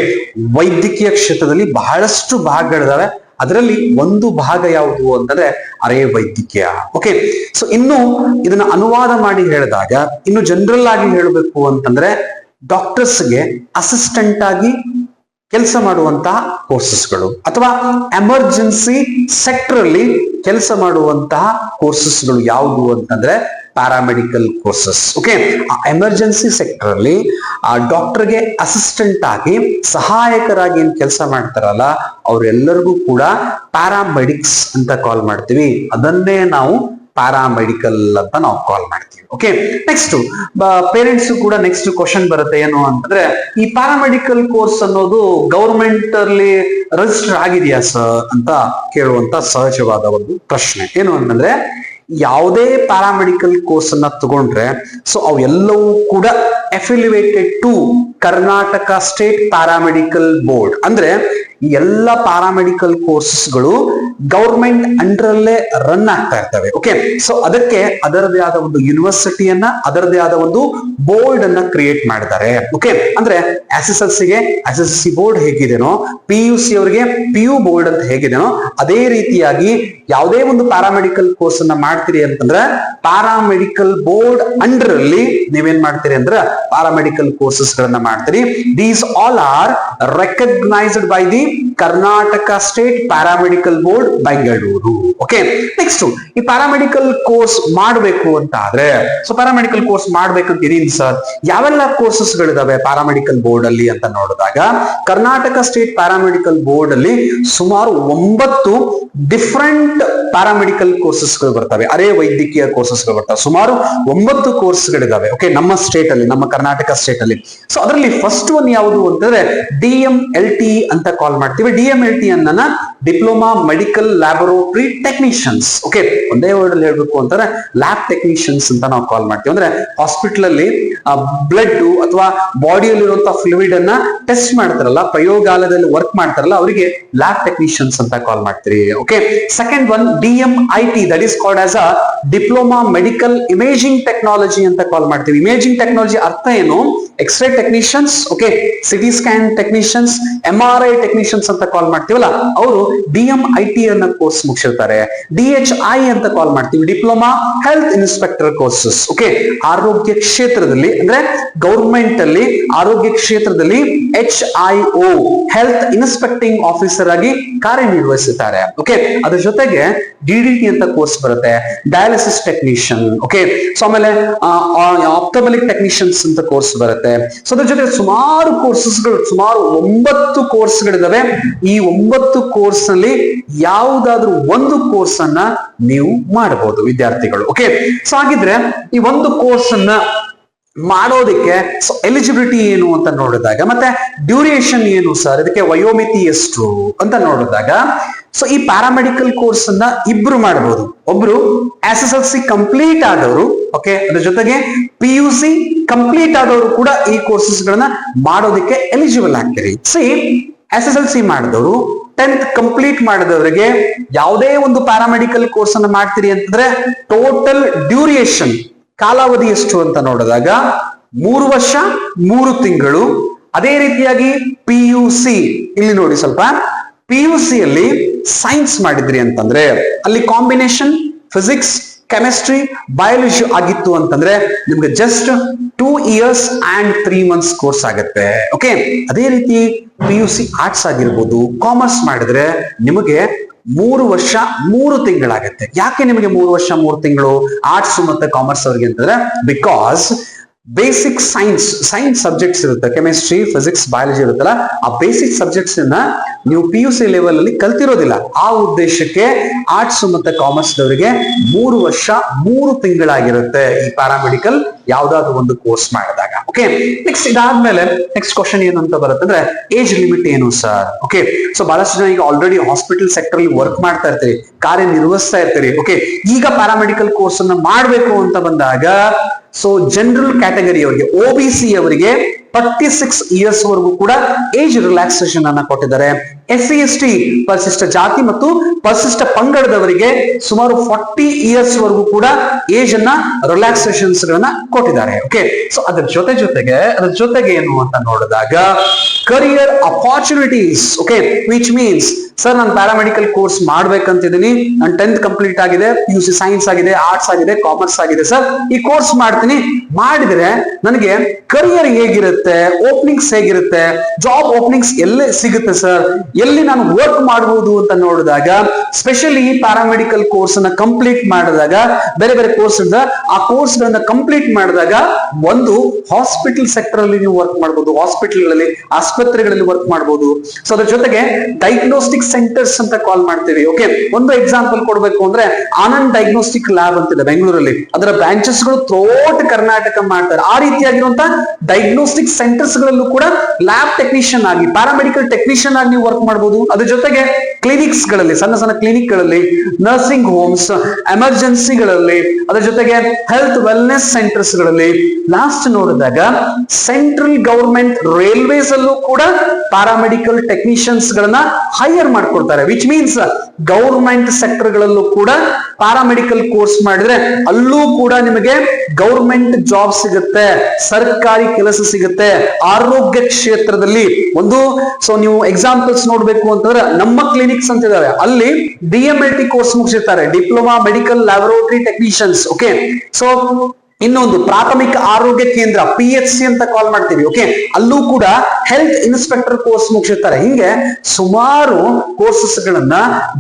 ವೈದ್ಯಕೀಯ ಕ್ಷೇತ್ರದಲ್ಲಿ ಬಹಳಷ್ಟು ಭಾಗಗಳಿದಾವೆ. ಅದರಲ್ಲಿ ಒಂದು ಭಾಗ ಯಾವುದು ಅಂತಂದ್ರೆ ಅರೆ ವೈದ್ಯಕೀಯ ಓಕೆ ಸೊ ಇನ್ನು ಇದನ್ನ ಅನುವಾದ ಮಾಡಿ ಹೇಳಿದಾಗ, ಇನ್ನು ಜನರಲ್ ಆಗಿ ಹೇಳಬೇಕು ಅಂತಂದ್ರೆ ಡಾಕ್ಟರ್ಸ್ಗೆ ಅಸಿಸ್ಟೆಂಟ್ ಆಗಿ ಕೆಲಸ ಮಾಡುವಂತಹ ಕೋರ್ಸಸ್ಗಳು ಅಥವಾ ಎಮರ್ಜೆನ್ಸಿ ಸೆಕ್ಟರ್ ಅಲ್ಲಿ ಕೆಲಸ ಮಾಡುವಂತಹ ಕೋರ್ಸಸ್ಗಳು ಯಾವುದು ಅಂತಂದ್ರೆ ಪ್ಯಾರಾಮೆಡಿಕಲ್ ಕೋರ್ಸಸ್ ಓಕೆ ಆ ಎಮರ್ಜೆನ್ಸಿ ಸೆಕ್ಟರ್ ಅಲ್ಲಿ ಆ ಡಾಕ್ಟರ್ಗೆ ಅಸಿಸ್ಟೆಂಟ್ ಆಗಿ ಸಹಾಯಕರಾಗಿ ಏನ್ ಕೆಲಸ ಮಾಡ್ತಾರಲ್ಲ, ಅವರೆಲ್ಲರಿಗೂ ಕೂಡ ಪ್ಯಾರಾಮೆಡಿಕ್ಸ್ ಅಂತ ಕಾಲ್ ಮಾಡ್ತೀವಿ. ಅದನ್ನೇ ನಾವು ಪ್ಯಾರಾಮೆಡಿಕಲ್ ಅಂತ ನಾವು ಕಾಲ್ ಮಾಡ್ತೀವಿ. ಓಕೆ ನೆಕ್ಸ್ಟ್ ಪೇರೆಂಟ್ಸ್ ಕೂಡ ನೆಕ್ಸ್ಟ್ ಕ್ವಶನ್ ಬರುತ್ತೆ ಏನು ಅಂತಂದ್ರೆ, ಈ ಪ್ಯಾರಾಮೆಡಿಕಲ್ ಕೋರ್ಸ್ ಅನ್ನೋದು ಗೌರ್ಮೆಂಟ್ ಅಲ್ಲಿ ರಿಜಿಸ್ಟರ್ ಆಗಿದೆಯಾ ಸರ್ ಅಂತ ಕೇಳುವಂತ ಸಹಜವಾದ ಒಂದು ಪ್ರಶ್ನೆ. ಏನು ಅಂತಂದ್ರೆ, ಯಾವುದೇ ಪ್ಯಾರಾಮೆಡಿಕಲ್ ಕೋರ್ಸ್ ಅನ್ನ ತಗೊಂಡ್ರೆ ಸೊ ಅವೆಲ್ಲವೂ ಕೂಡ affiliated to Karnataka state paramedical board ಅಂದ್ರೆ ಈ ಎಲ್ಲ ಪ್ಯಾರಾಮೆಡಿಕಲ್ ಕೋರ್ಸಸ್ಗಳು ಗೌರ್ಮೆಂಟ್ ಅಂಡರ್ ಅಲ್ಲೇ ರನ್ ಆಗ್ತಾ ಇರ್ತವೆ. ಓಕೆ ಸೊ ಅದಕ್ಕೆ ಅದರದೇ ಆದ ಒಂದು ಯೂನಿವರ್ಸಿಟಿಯನ್ನ ಅದರದೇ ಆದ ಒಂದು ಬೋರ್ಡ್ ಅನ್ನ ಕ್ರಿಯೇಟ್ ಮಾಡಿದ್ದಾರೆ. ಓಕೆ ಅಂದ್ರೆ ಎಸ್ ಎಸ್ ಎಲ್ ಸಿಗೆ ಎಸ್ ಎಸ್ ಸಿ ಬೋರ್ಡ್ ಹೇಗಿದೆನೋ ಪಿ ಯು ಸಿ ಅವರಿಗೆ ಪಿ ಯು ಬೋರ್ಡ್ ಅಂತ ಹೇಗಿದೆನೋ, ಅದೇ ರೀತಿಯಾಗಿ ಯಾವುದೇ ಒಂದು ಪ್ಯಾರಾಮೆಡಿಕಲ್ ಕೋರ್ಸ್ ಅನ್ನ ಮಾಡ್ತೀರಿ ಅಂತಂದ್ರೆ ಪ್ಯಾರಾಮೆಡಿಕಲ್ ಬೋರ್ಡ್ ಅಂಡರ್ ಅಲ್ಲಿ ನೀವೇನ್ ಮಾಡ್ತೀರಿ ಅಂದ್ರೆ ಪ್ಯಾರಾಮೆಡಿಕಲ್ ಕೋರ್ಸಸ್ ಗಳನ್ನ ಮಾಡ್ತೀರಿ. These all are recognized by the Karnataka state paramedical board Bengaluru okay next ಈ ಪ್ಯಾರಾಮೆಡಿಕಲ್ ಕೋರ್ಸ್ ಮಾಡಬೇಕು ಅಂತ ಆದ್ರೆ ಸೊ ಪ್ಯಾರಾಮೆಡಿಕಲ್ ಕೋರ್ಸ್ ಮಾಡ್ಬೇಕಂತ ಇದೀನಿ ಸರ್ ಯಾವೆಲ್ಲ ಕೋರ್ಸಸ್ ಗಳಿದಾವೆ ಪ್ಯಾರಾಮೆಡಿಕಲ್ ಬೋರ್ಡ್ ಅಲ್ಲಿ ಅಂತ ನೋಡಿದಾಗ ಕರ್ನಾಟಕ ಸ್ಟೇಟ್ ಪ್ಯಾರಾಮೆಡಿಕಲ್ ಬೋರ್ಡ್ ಅಲ್ಲಿ ಸುಮಾರು ಒಂಬತ್ತು ಡಿಫ್ರೆಂಟ್ ಪ್ಯಾರಾಮೆಡಿಕಲ್ ಕೋರ್ಸಸ್ಗಳು ಬರ್ತವೆ. ಅರೆ ವೈದ್ಯಕೀಯ ಕೋರ್ಸಸ್ಗಳು ಬರ್ತವೆ. ಸುಮಾರು ಒಂಬತ್ತು ಕೋರ್ಸ್ ಗಳಿದಾವೆ. ಓಕೆ ನಮ್ಮ ಸ್ಟೇಟ್ ಅಲ್ಲಿ, ನಮ್ಮ ಕರ್ನಾಟಕ ಸ್ಟೇಟ್ ಅಲ್ಲಿ. ಸೊ ಅದರಲ್ಲಿ ಫಸ್ಟ್ ಒನ್ ಯಾವುದು ಅಂತಂದ್ರೆ ಡಿ ಎಂ ಎಲ್ ಟಿ ಅಂತ ಕಾಲ್ ಮಾಡ್ತೀವಿ. ಡಿ ಎಂ ಎಲ್ ಟಿ ಅನ್ನ diploma medical laboratory technicians okay ಒಂದೇ ವರ್ಡ್ ಅಲ್ಲಿ ಹೇಳ್ಬೇಕು ಅಂತಂದ್ರೆ ಲ್ಯಾಬ್ ಟೆಕ್ನಿಷಿಯನ್ಸ್ ಅಂತ ನಾವು ಕಾಲ್ ಮಾಡ್ತೀವಿ. ಅಂದ್ರೆ ಹಾಸ್ಪಿಟಲ್ ಅಲ್ಲಿ ಬ್ಲಡ್ ಅಥವಾ ಬಾಡಿಯಲ್ಲಿರುವಂತಹ ಫ್ಲೂಯಿಡ್ ಅನ್ನ ಟೆಸ್ಟ್ ಮಾಡ್ತಾರಲ್ಲ, ಪ್ರಯೋಗಾಲಯದಲ್ಲಿ ವರ್ಕ್ ಮಾಡ್ತಾರಲ್ಲ, ಅವರಿಗೆ ಲ್ಯಾಬ್ ಟೆಕ್ನಿಷಿಯನ್ಸ್ ಅಂತ ಕಾಲ್ ಮಾಡ್ತೀರಿ. Okay second one D M I T that is called as a diploma medical imaging technology ಅಂತ ಕಾಲ್ ಮಾಡ್ತೀವಿ. ಇಮೇಜಿಂಗ್ ಟೆಕ್ನಾಲಜಿ ಅರ್ಥ ಏನು? X ray technicians okay CT scan technicians M R I technicians ಅಂತ call ಮಾಡ್ತೀವಲ್ಲ, ಅವರು D M I T ಅನ್ನ course ಮುಗಿಸಿರ್ತಾರೆ. D H I ಅಂತ ಕಾಲ್ ಮಾಡ್ತೀವಿ diploma health inspector courses okay ಆರೋಗ್ಯ ಕ್ಷೇತ್ರದಲ್ಲಿ, ಅಂದ್ರೆ ಗೌರ್ಮೆಂಟ್ ಅಲ್ಲಿ, ಆರೋಗ್ಯ ಕ್ಷೇತ್ರದಲ್ಲಿ H I O health inspecting officer ಆಗಿ ಕಾರ್ಯನಿರ್ವಹಿಸುತ್ತಾರೆ ಓಕೆ ಅದ್ರ ಜೊತೆಗೆ ಡಿ ಡಿ ಟಿ ಅಂತ ಕೋರ್ಸ್ ಬರುತ್ತೆ ಡಯಾಲಿಸಿಸ್ ಟೆಕ್ನಿಷಿಯನ್ ಓಕೆ ಸೊ ಆಮೇಲೆ ಆಪ್ಟಮಲಿಕ್ ಟೆಕ್ನಿಷಿಯನ್ಸ್ ಅಂತ ಕೋರ್ಸ್ ಬರುತ್ತೆ. ಸೊ ಅದ್ರ ಜೊತೆ ಸುಮಾರು ಕೋರ್ಸಸ್ಗಳು ಸುಮಾರು ಒಂಬತ್ತು ಕೋರ್ಸ್ಗಳಿದಾವೆ ಈ ಒಂಬತ್ತು ಕೋರ್ಸ್ನಲ್ಲಿ ಯಾವುದಾದ್ರೂ ಒಂದು ಕೋರ್ಸ್ ಅನ್ನ ನೀವು ಮಾಡಬಹುದು ವಿದ್ಯಾರ್ಥಿಗಳು. ಓಕೆ ಸೊ ಹಾಗಿದ್ರೆ ಈ ಒಂದು ಕೋರ್ಸ್ ಅನ್ನ ಮಾಡೋದಕ್ಕೆ ಎಲಿಜಿಬಿಲಿಟಿ ಏನು ಅಂತ ನೋಡಿದಾಗ ಮತ್ತೆ ಡ್ಯೂರೇಷನ್ ಏನು ಸರ್ ಇದಕ್ಕೆ ವಯೋಮಿತಿ ಎಷ್ಟು ಅಂತ ನೋಡಿದಾಗ ಸೊ ಈ ಪ್ಯಾರಾಮೆಡಿಕಲ್ ಕೋರ್ಸ್ ಅನ್ನ ಇಬ್ರು ಮಾಡಬಹುದು ಒಬ್ರು S S L C complete ಆದವರು ಓಕೆ ಅದ್ರ ಜೊತೆಗೆ ಪಿ ಯು ಸಿ ಕಂಪ್ಲೀಟ್ ಆದವರು ಕೂಡ ಈ ಕೋರ್ಸಸ್ ಗಳನ್ನ ಮಾಡೋದಕ್ಕೆ eligible ಆಗ್ತೀರಿ. C S S L C ಮಾಡಿದವರು ಟೆಂತ್ ಕಂಪ್ಲೀಟ್ ಮಾಡಿದವರಿಗೆ ಯಾವುದೇ ಒಂದು ಪ್ಯಾರಾಮೆಡಿಕಲ್ ಕೋರ್ಸ್ ಅನ್ನ ಮಾಡ್ತೀರಿ ಅಂತಂದ್ರೆ ಟೋಟಲ್ ಡ್ಯೂರಿಯೇಷನ್ ಕಾಲಾವಧಿ ಎಷ್ಟು ಅಂತ ನೋಡಿದಾಗ ಮೂರು ವರ್ಷ, ಮೂರು ತಿಂಗಳು. ಅದೇ ರೀತಿಯಾಗಿ ಪಿ ಯು ಸಿ ಇಲ್ಲಿ ನೋಡಿ ಸ್ವಲ್ಪ. ಪಿ ಯು ಸಿ ಅಲ್ಲಿ ಸೈನ್ಸ್ ಮಾಡಿದ್ರಿ ಅಂತಂದ್ರೆ, ಅಲ್ಲಿ ಕಾಂಬಿನೇಷನ್ ಫಿಸಿಕ್ಸ್ ಕೆಮಿಸ್ಟ್ರಿ ಬಯಾಲಜಿ ಆಗಿತ್ತು ಅಂತಂದ್ರೆ ನಿಮ್ಗೆ just two years and three months course ಆಗುತ್ತೆ. ಓಕೆ ಅದೇ ರೀತಿ ಪಿ ಯು ಸಿ ಆರ್ಟ್ಸ್ ಆಗಿರ್ಬೋದು ಕಾಮರ್ಸ್ ಮಾಡಿದ್ರೆ ನಿಮಗೆ ಮೂರು ವರ್ಷ ಮೂರು ತಿಂಗಳಾಗತ್ತೆ. ಯಾಕೆ ನಿಮಗೆ ಮೂರು ವರ್ಷ ಮೂರು ತಿಂಗಳು ಆರ್ಟ್ಸ್ ಮತ್ತೆ ಕಾಮರ್ಸ್ ಅವ್ರಿಗೆ ಅಂತಂದ್ರೆ? Because basic science science subjects ಇರುತ್ತೆ. ಕೆಮಿಸ್ಟ್ರಿ ಫಿಸಿಕ್ಸ್ ಬಯಾಲಜಿ ಇರುತ್ತಲ್ಲ, ಆ ಬೇಸಿಕ್ ಸಬ್ಜೆಕ್ಟ್ಸ್ ನೀವು ಪಿ ಯು ಸಿ ಲೆವೆಲ್ ಅಲ್ಲಿ ಕಲ್ತಿರೋದಿಲ್ಲ. ಆ ಉದ್ದೇಶಕ್ಕೆ ಆರ್ಟ್ಸ್ ಮತ್ತೆ ಕಾಮರ್ಸ್ ದವರಿಗೆ ಮೂರು ವರ್ಷ, ಮೂರು ತಿಂಗಳಾಗಿರುತ್ತೆ ಈ ಪ್ಯಾರಾಮೆಡಿಕಲ್ ಯಾವ್ದಾದ್ರು ಒಂದು ಕೋರ್ಸ್ ಮಾಡಿದಾಗ. ಓಕೆ ನೆಕ್ಸ್ಟ್ ಇದಾದ್ಮೇಲೆ ನೆಕ್ಸ್ಟ್ ಕ್ವಶನ್ ಏನು ಅಂತ ಬರುತ್ತೆ ಅಂದ್ರೆ ಏಜ್ ಲಿಮಿಟ್ ಏನು ಸರ್ ಓಕೆ ಸೊ ಬಹಳಷ್ಟು ಜನ ಈಗ ಆಲ್ರೆಡಿ ಹಾಸ್ಪಿಟಲ್ ಸೆಕ್ಟರ್ ಅಲ್ಲಿ ವರ್ಕ್ ಮಾಡ್ತಾ ಇರ್ತೀರಿ ಕಾರ್ಯ ನಿರ್ವಹಿಸ್ತಾ ಇರ್ತೀರಿ. ಓಕೆ ಈಗ ಪ್ಯಾರಾಮೆಡಿಕಲ್ ಕೋರ್ಸ್ ಅನ್ನ ಮಾಡಬೇಕು ಅಂತ ಬಂದಾಗ ಸೊ ಜನರಲ್ ಕ್ಯಾಟಗರಿ ಅವರಿಗೆ ಒ ಬಿ ಸಿ ಅವರಿಗೆ ತರ್ಟಿ ಸಿಕ್ಸ್ ಇಯರ್ಸ್ ವರೆಗೂ ಕೂಡ ಏಜ್ ರಿಲ್ಯಾಕ್ಸೇಷನ್ ಅನ್ನ ಕೊಟ್ಟಿದ್ದಾರೆ. ಎಸ್ ಸಿ ಎಸ್ ಟಿ ಪರಿಶಿಷ್ಟ ಜಾತಿ ಮತ್ತು ಪರಿಶಿಷ್ಟ ಪಂಗಡದವರಿಗೆ ಸುಮಾರು ಫಾರ್ಟಿ ಇಯರ್ಸ್ ವರೆಗೂ ಕೂಡ ಏಜ್ ಅನ್ನ ರಿಲ್ಯಾಕ್ಸೇಷನ್ಸ್ ಗಳನ್ನ ಕೊಟ್ಟಿದ್ದಾರೆ. ಓಕೆ ಸೊ ಅದ್ರ ಜೊತೆ ಜೊತೆಗೆ, ಅದ್ರ ಜೊತೆಗೆ ಏನು ಅಂತ ನೋಡಿದಾಗ career opportunities okay which means sir ನಾನು ಪ್ಯಾರಾಮೆಡಿಕಲ್ ಕೋರ್ಸ್ ಮಾಡ್ಬೇಕಂತಿದ್ದೀನಿ. ನಾನು ಟೆಂತ್ ಕಂಪ್ಲೀಟ್ ಆಗಿದೆ ಯು ಸಿ ಸೈನ್ಸ್ ಆಗಿದೆ ಆರ್ಟ್ಸ್ ಆಗಿದೆ ಕಾಮರ್ಸ್ ಆಗಿದೆ ಸರ್ ಈ ಕೋರ್ಸ್ ಮಾಡ್ತೀನಿ. ಮಾಡಿದ್ರೆ ನನಗೆ ಕರಿಯರ್ ಹೇಗಿರುತ್ತೆ? ಓಪನಿಂಗ್ಸ್ ಹೇಗಿರುತ್ತೆ? ಜಾಬ್ ಓಪನಿಂಗ್ಸ್ ಎಲ್ಲೇ ಸಿಗುತ್ತೆ ಸರ್ ಎಲ್ಲಿ ನಾನು ವರ್ಕ್ ಮಾಡಬಹುದು ಅಂತ ನೋಡಿದಾಗ ಸ್ಪೆಷಲಿ ಪ್ಯಾರಾಮೆಡಿಕಲ್ ಕೋರ್ಸ್ ಅನ್ನ ಕಂಪ್ಲೀಟ್ ಮಾಡಿದಾಗ, ಬೇರೆ ಬೇರೆ ಕೋರ್ಸ್ ಆ ಕೋರ್ಸ್ ಗಳನ್ನ ಕಂಪ್ಲೀಟ್ ಮಾಡಿದಾಗ ಒಂದು ಹಾಸ್ಪಿಟಲ್ ಸೆಕ್ಟರ್ ಅಲ್ಲಿ ನೀವು ವರ್ಕ್ ಮಾಡಬಹುದು ಹಾಸ್ಪಿಟಲ್ಗಳಲ್ಲಿ ಆಸ್ಪತ್ರೆಗಳಲ್ಲಿ ವರ್ಕ್ ಮಾಡಬಹುದು ಸೊ ಅದ್ರ ಜೊತೆಗೆ ಡಯಾಗ್ನೋಸ್ಟಿಕ್ ಸೆಂಟರ್ಸ್ ಅಂತ ಕಾಲ್ ಮಾಡ್ತೀವಿ. ಓಕೆ ಒಂದು ಎಕ್ಸಾಂಪಲ್ ಕೊಡ್ಬೇಕು ಅಂದ್ರೆ ಆನಂದ್ ಡಯಾಗ್ನೋಸ್ಟಿಕ್ ಲ್ಯಾಬ್ ಅಂತಿದೆ ಬೆಂಗಳೂರಲ್ಲಿ. ಅದರ ಬ್ರಾಂಚಸ್ಗಳು ಥ್ರೋಟ್ ಕರ್ನಾಟಕ ಮಾಡ್ತಾರೆ. ಆ ರೀತಿಯಾಗಿರುವಂತಹ ಡಯಾಗ್ನೋಸ್ಟಿಕ್ ಸೆಂಟರ್ಸ್ ಗಳಲ್ಲೂ ಕೂಡ ಲ್ಯಾಬ್ ಟೆಕ್ನಿಷಿಯನ್ ಆಗಿ ಪ್ಯಾರಾಮೆಡಿಕಲ್ ಟೆಕ್ನಿಷಿಯನ್ ಆಗಿ ನೀವು ವರ್ಕ್ ಮಾಡಬಹುದು ಅದ್ರ ಜೊತೆಗೆ ಕ್ಲಿನಿಕ್ಸ್ಗಳಲ್ಲಿ, ಸಣ್ಣ ಸಣ್ಣ ಕ್ಲಿನಿಕ್ಗಳಲ್ಲಿ ನರ್ಸಿಂಗ್ ಹೋಮ್ಸ್ ಎಮರ್ಜೆನ್ಸಿಗಳಲ್ಲಿ ಅದ್ರ ಜೊತೆಗೆ ಹೆಲ್ತ್ ವೆಲ್ನೆಸ್ ಸೆಂಟರ್ಸ್ಗಳಲ್ಲಿ ಲಾಸ್ಟ್ ನೋಡಿದಾಗ ಸೆಂಟ್ರಲ್ ಗವರ್ಮೆಂಟ್ ರೈಲ್ವೇಸ್ ಅಲ್ಲೂ ಕೂಡ ಪ್ಯಾರಾಮೆಡಿಕಲ್ ಟೆಕ್ನಿಷಿಯನ್ಸ್ ಗಳನ್ನ ಹೈಯರ್ ಮಾಡ್ಕೊಡ್ತಾರೆ. ವಿಚ್ ಮೀನ್ಸ್ ಗೌರ್ಮೆಂಟ್ ಸೆಕ್ಟರ್ ಗಳಲ್ಲೂ ಕೂಡ ಪ್ಯಾರಾಮೆಡಿಕಲ್ ಕೋರ್ಸ್ ಮಾಡಿದ್ರೆ ಅಲ್ಲೂ ಕೂಡ ನಿಮಗೆ ಗೌರ್ಮೆಂಟ್ ಜಾಬ್ ಸಿಗುತ್ತೆ, ಸರ್ಕಾರಿ ಕೆಲಸ ಸಿಗುತ್ತೆ. ಆರೋಗ್ಯ ಕ್ಷೇತ್ರದಲ್ಲಿ ಒಂದು ಸೊ ನೀವು ಎಕ್ಸಾಂಪಲ್ಸ್ ನೋಡ್ಬೇಕು ಅಂತಂದ್ರೆ ನಮ್ಮ ಕ್ಲಿನಿಕ್ಸ್ ಅಂತ ಇದಾವೆ. ಅಲ್ಲಿ D M L T course ಮುಗಿಸಿರ್ತಾರೆ. Diploma medical laboratory technicians okay so ಇನ್ನೊಂದು ಪ್ರಾಥಮಿಕ ಆರೋಗ್ಯ ಕೇಂದ್ರ ಪಿ ಎಚ್ ಸಿ ಅಂತ ಕಾಲ್ ಮಾಡ್ತೀವಿ ಓಕೆ ಅಲ್ಲೂ ಕೂಡ ಹೆಲ್ತ್ ಇನ್ಸ್ಪೆಕ್ಟರ್ ಕೋರ್ಸ್ ಮುಗಿಸಿರ್ತಾರೆ. ಹಿಂಗೆ ಸುಮಾರು ಕೋರ್ಸಸ್ ಗಳನ್ನ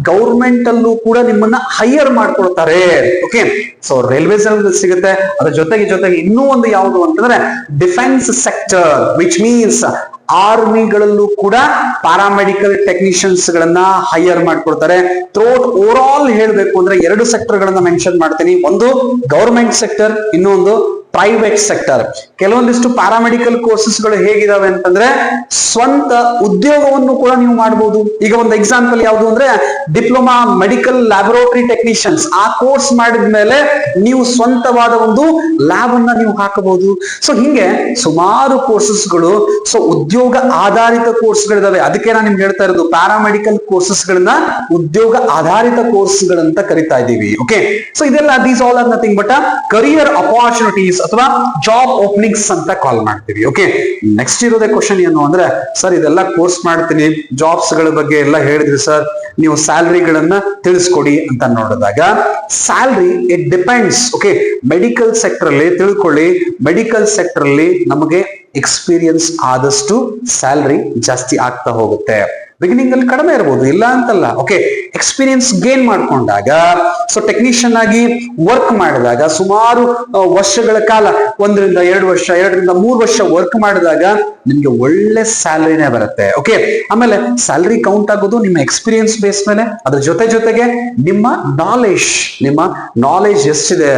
ಗೌರ್ಮೆಂಟ್ ಅಲ್ಲೂ ಕೂಡ ನಿಮ್ಮನ್ನ ಹೈಯರ್ ಮಾಡ್ಕೊಳ್ತಾರೆ ಓಕೆ ಸೊ ರೈಲ್ವೇಸ್ ಅಲ್ಲಿ ಸಿಗುತ್ತೆ. ಅದ್ರ ಜೊತೆಗೆ ಜೊತೆಗೆ ಇನ್ನೂ ಒಂದು ಯಾವುದು ಅಂತಂದ್ರೆ ಡಿಫೆನ್ಸ್ ಸೆಕ್ಟರ್ ವಿಚ್ ಮೀನ್ಸ್ ಆರ್ಮಿಗಳಲ್ಲೂ ಕೂಡ ಪ್ಯಾರಾಮೆಡಿಕಲ್ ಟೆಕ್ನಿಷಿಯನ್ಸ್ ಗಳನ್ನ ಹೈಯರ್ ಮಾಡ್ಕೊಡ್ತಾರೆ. ಥ್ರೋಟ್ ಓವರ್ ಆಲ್ ಹೇಳ್ಬೇಕು ಅಂದ್ರೆ ಎರಡು ಸೆಕ್ಟರ್ ಗಳನ್ನ ಮೆನ್ಷನ್ ಮಾಡ್ತೀನಿ. ಒಂದು ಗವರ್ಮೆಂಟ್ ಸೆಕ್ಟರ್ ಇನ್ನೊಂದು ಪ್ರೈವೇಟ್ ಸೆಕ್ಟರ್ ಕೆಲವೊಂದಿಷ್ಟು ಪ್ಯಾರಾಮೆಡಿಕಲ್ ಕೋರ್ಸಸ್ಗಳು ಹೇಗಿದಾವೆ ಅಂತಂದ್ರೆ ಸ್ವಂತ ಉದ್ಯೋಗವನ್ನು ಕೂಡ ನೀವು ಮಾಡಬಹುದು ಈಗ ಒಂದು ಎಕ್ಸಾಂಪಲ್ ಯಾವುದು ಅಂದ್ರೆ ಡಿಪ್ಲೊಮಾ ಮೆಡಿಕಲ್ ಲ್ಯಾಬೊರೇಟರಿ ಟೆಕ್ನಿಷಿಯನ್ಸ್ ಆ ಕೋರ್ಸ್ ಮಾಡಿದ ಮೇಲೆ ನೀವು ಸ್ವಂತವಾದ ಒಂದು ಲ್ಯಾಬ್ ಅನ್ನ ನೀವು ಹಾಕಬಹುದು. ಸೊ ಹಿಂಗೆ ಸುಮಾರು ಕೋರ್ಸಸ್ಗಳು ಸೊ ಉದ್ಯೋಗ ಆಧಾರಿತ ಕೋರ್ಸ್ಗಳಿದಾವೆ ಅದಕ್ಕೆ ನಾನು ನಿಮ್ಗೆ ಹೇಳ್ತಾ ಇರೋದು ಪ್ಯಾರಾಮೆಡಿಕಲ್ ಕೋರ್ಸಸ್ ಗಳನ್ನ ಉದ್ಯೋಗ ಆಧಾರಿತ ಕೋರ್ಸ್ಗಳಂತ ಕರಿತಾ ಇದ್ದೀವಿ. ಓಕೆ ಸೊ ಇದೆಲ್ಲ these all are nothing but career opportunities ಅಥವಾ ಜಾಬ್ ಓಪನಿಂಗ್ಸ್ ಅಂತ ಕಾಲ್ ಮಾಡ್ತೀವಿ ಓಕೆ ನೆಕ್ಸ್ಟ್ ಇರೋದೇ ಕ್ವಶನ್ ಏನು ಅಂದ್ರೆ ಸರ್ ಇದೆಲ್ಲ ಕೋರ್ಸ್ ಮಾಡ್ತೀನಿ ಜಾಬ್ಸ್ಗಳ ಬಗ್ಗೆ ಎಲ್ಲ ಹೇಳಿದ್ರಿ ಸರ್ ನೀವು ಸ್ಯಾಲ್ರಿಗಳನ್ನ ತಿಳಿಸ್ಕೊಡಿ ಅಂತ ನೋಡಿದಾಗ salary it depends okay medical sector ಅಲ್ಲಿ ತಿಳ್ಕೊಳ್ಳಿ ಮೆಡಿಕಲ್ ಸೆಕ್ಟರ್ ಅಲ್ಲಿ ನಮಗೆ ಎಕ್ಸ್ಪೀರಿಯನ್ಸ್ ಆದಷ್ಟು ಸ್ಯಾಲ್ರಿ ಜಾಸ್ತಿ ಆಗ್ತಾ ಹೋಗುತ್ತೆ. ಬಿಗಿನಿಂಗ್ ಅಲ್ಲಿ ಕಡಿಮೆ ಇರಬಹುದು ಇಲ್ಲ ಅಂತಲ್ಲ. ಓಕೆ ಎಕ್ಸ್ಪೀರಿಯನ್ಸ್ ಗೇನ್ ಮಾಡ್ಕೊಂಡಾಗ ಸೊ ಟೆಕ್ನಿಷಿಯನ್ ಆಗಿ ವರ್ಕ್ ಮಾಡಿದಾಗ, ಸುಮಾರು ವರ್ಷಗಳ ಕಾಲ, ಒಂದರಿಂದ ಎರಡು ವರ್ಷ, ಎರಡರಿಂದ ಮೂರು ವರ್ಷ ವರ್ಕ್ ಮಾಡಿದಾಗ ನಿಮ್ಗೆ ಒಳ್ಳೆ ಸ್ಯಾಲರಿನೇ ಬರುತ್ತೆ. ಓಕೆ ಆಮೇಲೆ ಸ್ಯಾಲರಿ ಕೌಂಟ್ ಆಗೋದು ನಿಮ್ಮ ಎಕ್ಸ್ಪೀರಿಯನ್ಸ್ ಬೇಸ್ ಮೇಲೆ, ಅದ್ರ ಜೊತೆ ಜೊತೆಗೆ ನಿಮ್ಮ ನಾಲೆಜ್ ನಿಮ್ಮ ನಾಲೆಜ್ ಎಷ್ಟಿದೆ?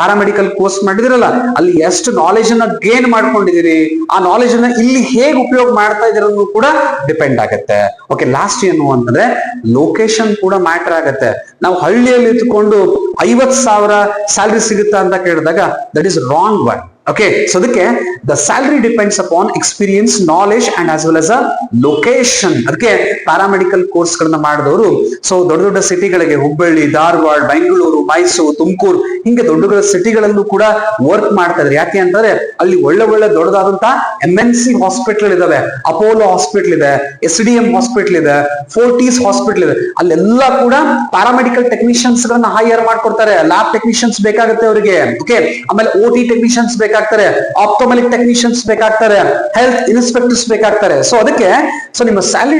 ಪ್ಯಾರಾಮೆಡಿಕಲ್ ಕೋರ್ಸ್ ಮಾಡಿದಿರಲ್ಲ, ಅಲ್ಲಿ ಎಷ್ಟು ನಾಲೆಜ್ ಅನ್ನ ಗೇನ್ ಮಾಡ್ಕೊಂಡಿದ್ದೀರಿ? ಆ ನಾಲೆಜ್ ಅನ್ನ ಇಲ್ಲಿ ಹೇಗೆ ಉಪಯೋಗ ಮಾಡ್ತಾ ಇದೀರ ಕೂಡ ಡಿಪೆಂಡ್ ಆಗುತ್ತೆ. ಓಕೆ ಲಾಸ್ಟ್ ಏನು ಅಂತಂದ್ರೆ ಲೊಕೇಶನ್ ಕೂಡ ಮ್ಯಾಟರ್ ಆಗುತ್ತೆ. ನಾವು ಹಳ್ಳಿಯಲ್ಲಿ ಇದ್ಕೊಂಡು ಐವತ್ ಸಾವಿರ ಸ್ಯಾಲ್ರಿ ಸಿಗುತ್ತಾ ಅಂತ ಕೇಳಿದಾಗ that is wrong one okay so ಅದಕ್ಕೆ the salary depends upon experience knowledge and as well as a location ಅದಕ್ಕೆ ಪ್ಯಾರಾಮೆಡಿಕಲ್ ಕೋರ್ಸ್ ಗಳನ್ನ ಮಾಡಿದವರು ಸೊ ದೊಡ್ಡ ದೊಡ್ಡ ಸಿಟಿಗಳಿಗೆ ಹುಬ್ಬಳ್ಳಿ, ಧಾರವಾಡ, ಬೆಂಗಳೂರು, ಮೈಸೂರು, ತುಮಕೂರು, ಹಿಂಗೆ ದೊಡ್ಡ ದೊಡ್ಡ ಸಿಟಿಗಳಲ್ಲೂ ಕೂಡ ವರ್ಕ್ ಮಾಡ್ತಾ ಇದ್ದಾರೆ ಯಾಕೆ ಅಂತಂದ್ರೆ ಅಲ್ಲಿ ಒಳ್ಳೆ ಒಳ್ಳೆ ದೊಡ್ಡದಾದಂತ ಎಂ ಎನ್ ಸಿ ಹಾಸ್ಪಿಟಲ್ ಇದಾವೆ ಅಪೋಲೋ ಹಾಸ್ಪಿಟಲ್ ಇದೆ ಎಸ್ ಡಿ ಎಂ ಹಾಸ್ಪಿಟಲ್ ಇದೆ ಫೋರ್ಟೀಸ್ ಹಾಸ್ಪಿಟಲ್ ಇದೆ. ಅಲ್ಲೆಲ್ಲ ಕೂಡ ಪ್ಯಾರಾಮೆಡಿಕಲ್ ಟೆಕ್ನಿಷಿಯನ್ಸ್ ಗಳನ್ನ ಹೈಯರ್ ಮಾಡ್ಕೊಡ್ತಾರೆ. ಲ್ಯಾಬ್ ಟೆಕ್ನಿಷಿಯನ್ಸ್ ಬೇಕಾಗುತ್ತೆ ಅವರಿಗೆ. ಓಕೆ ಆಮೇಲೆ ಓ ಟಿ ಟೆಕ್ನಿಷಿಯನ್ಸ್ ಬೇಕಾಗ್ತಾರೆ ಆಪ್ಟೋಮೆಲಿಕ್ ಟೆಕ್ನಿಷಿಯನ್ಸ್ ಬೇಕಾಗ್ತಾರೆ ಹೆಲ್ತ್ ಇನ್ಸ್ಪೆಕ್ಟರ್ಸ್ ಬೇಕಾಗ್ತಾರೆ. ಸೊ ಅದಕ್ಕೆ ಸೊ ನಿಮ್ಮ ಸ್ಯಾಲರಿ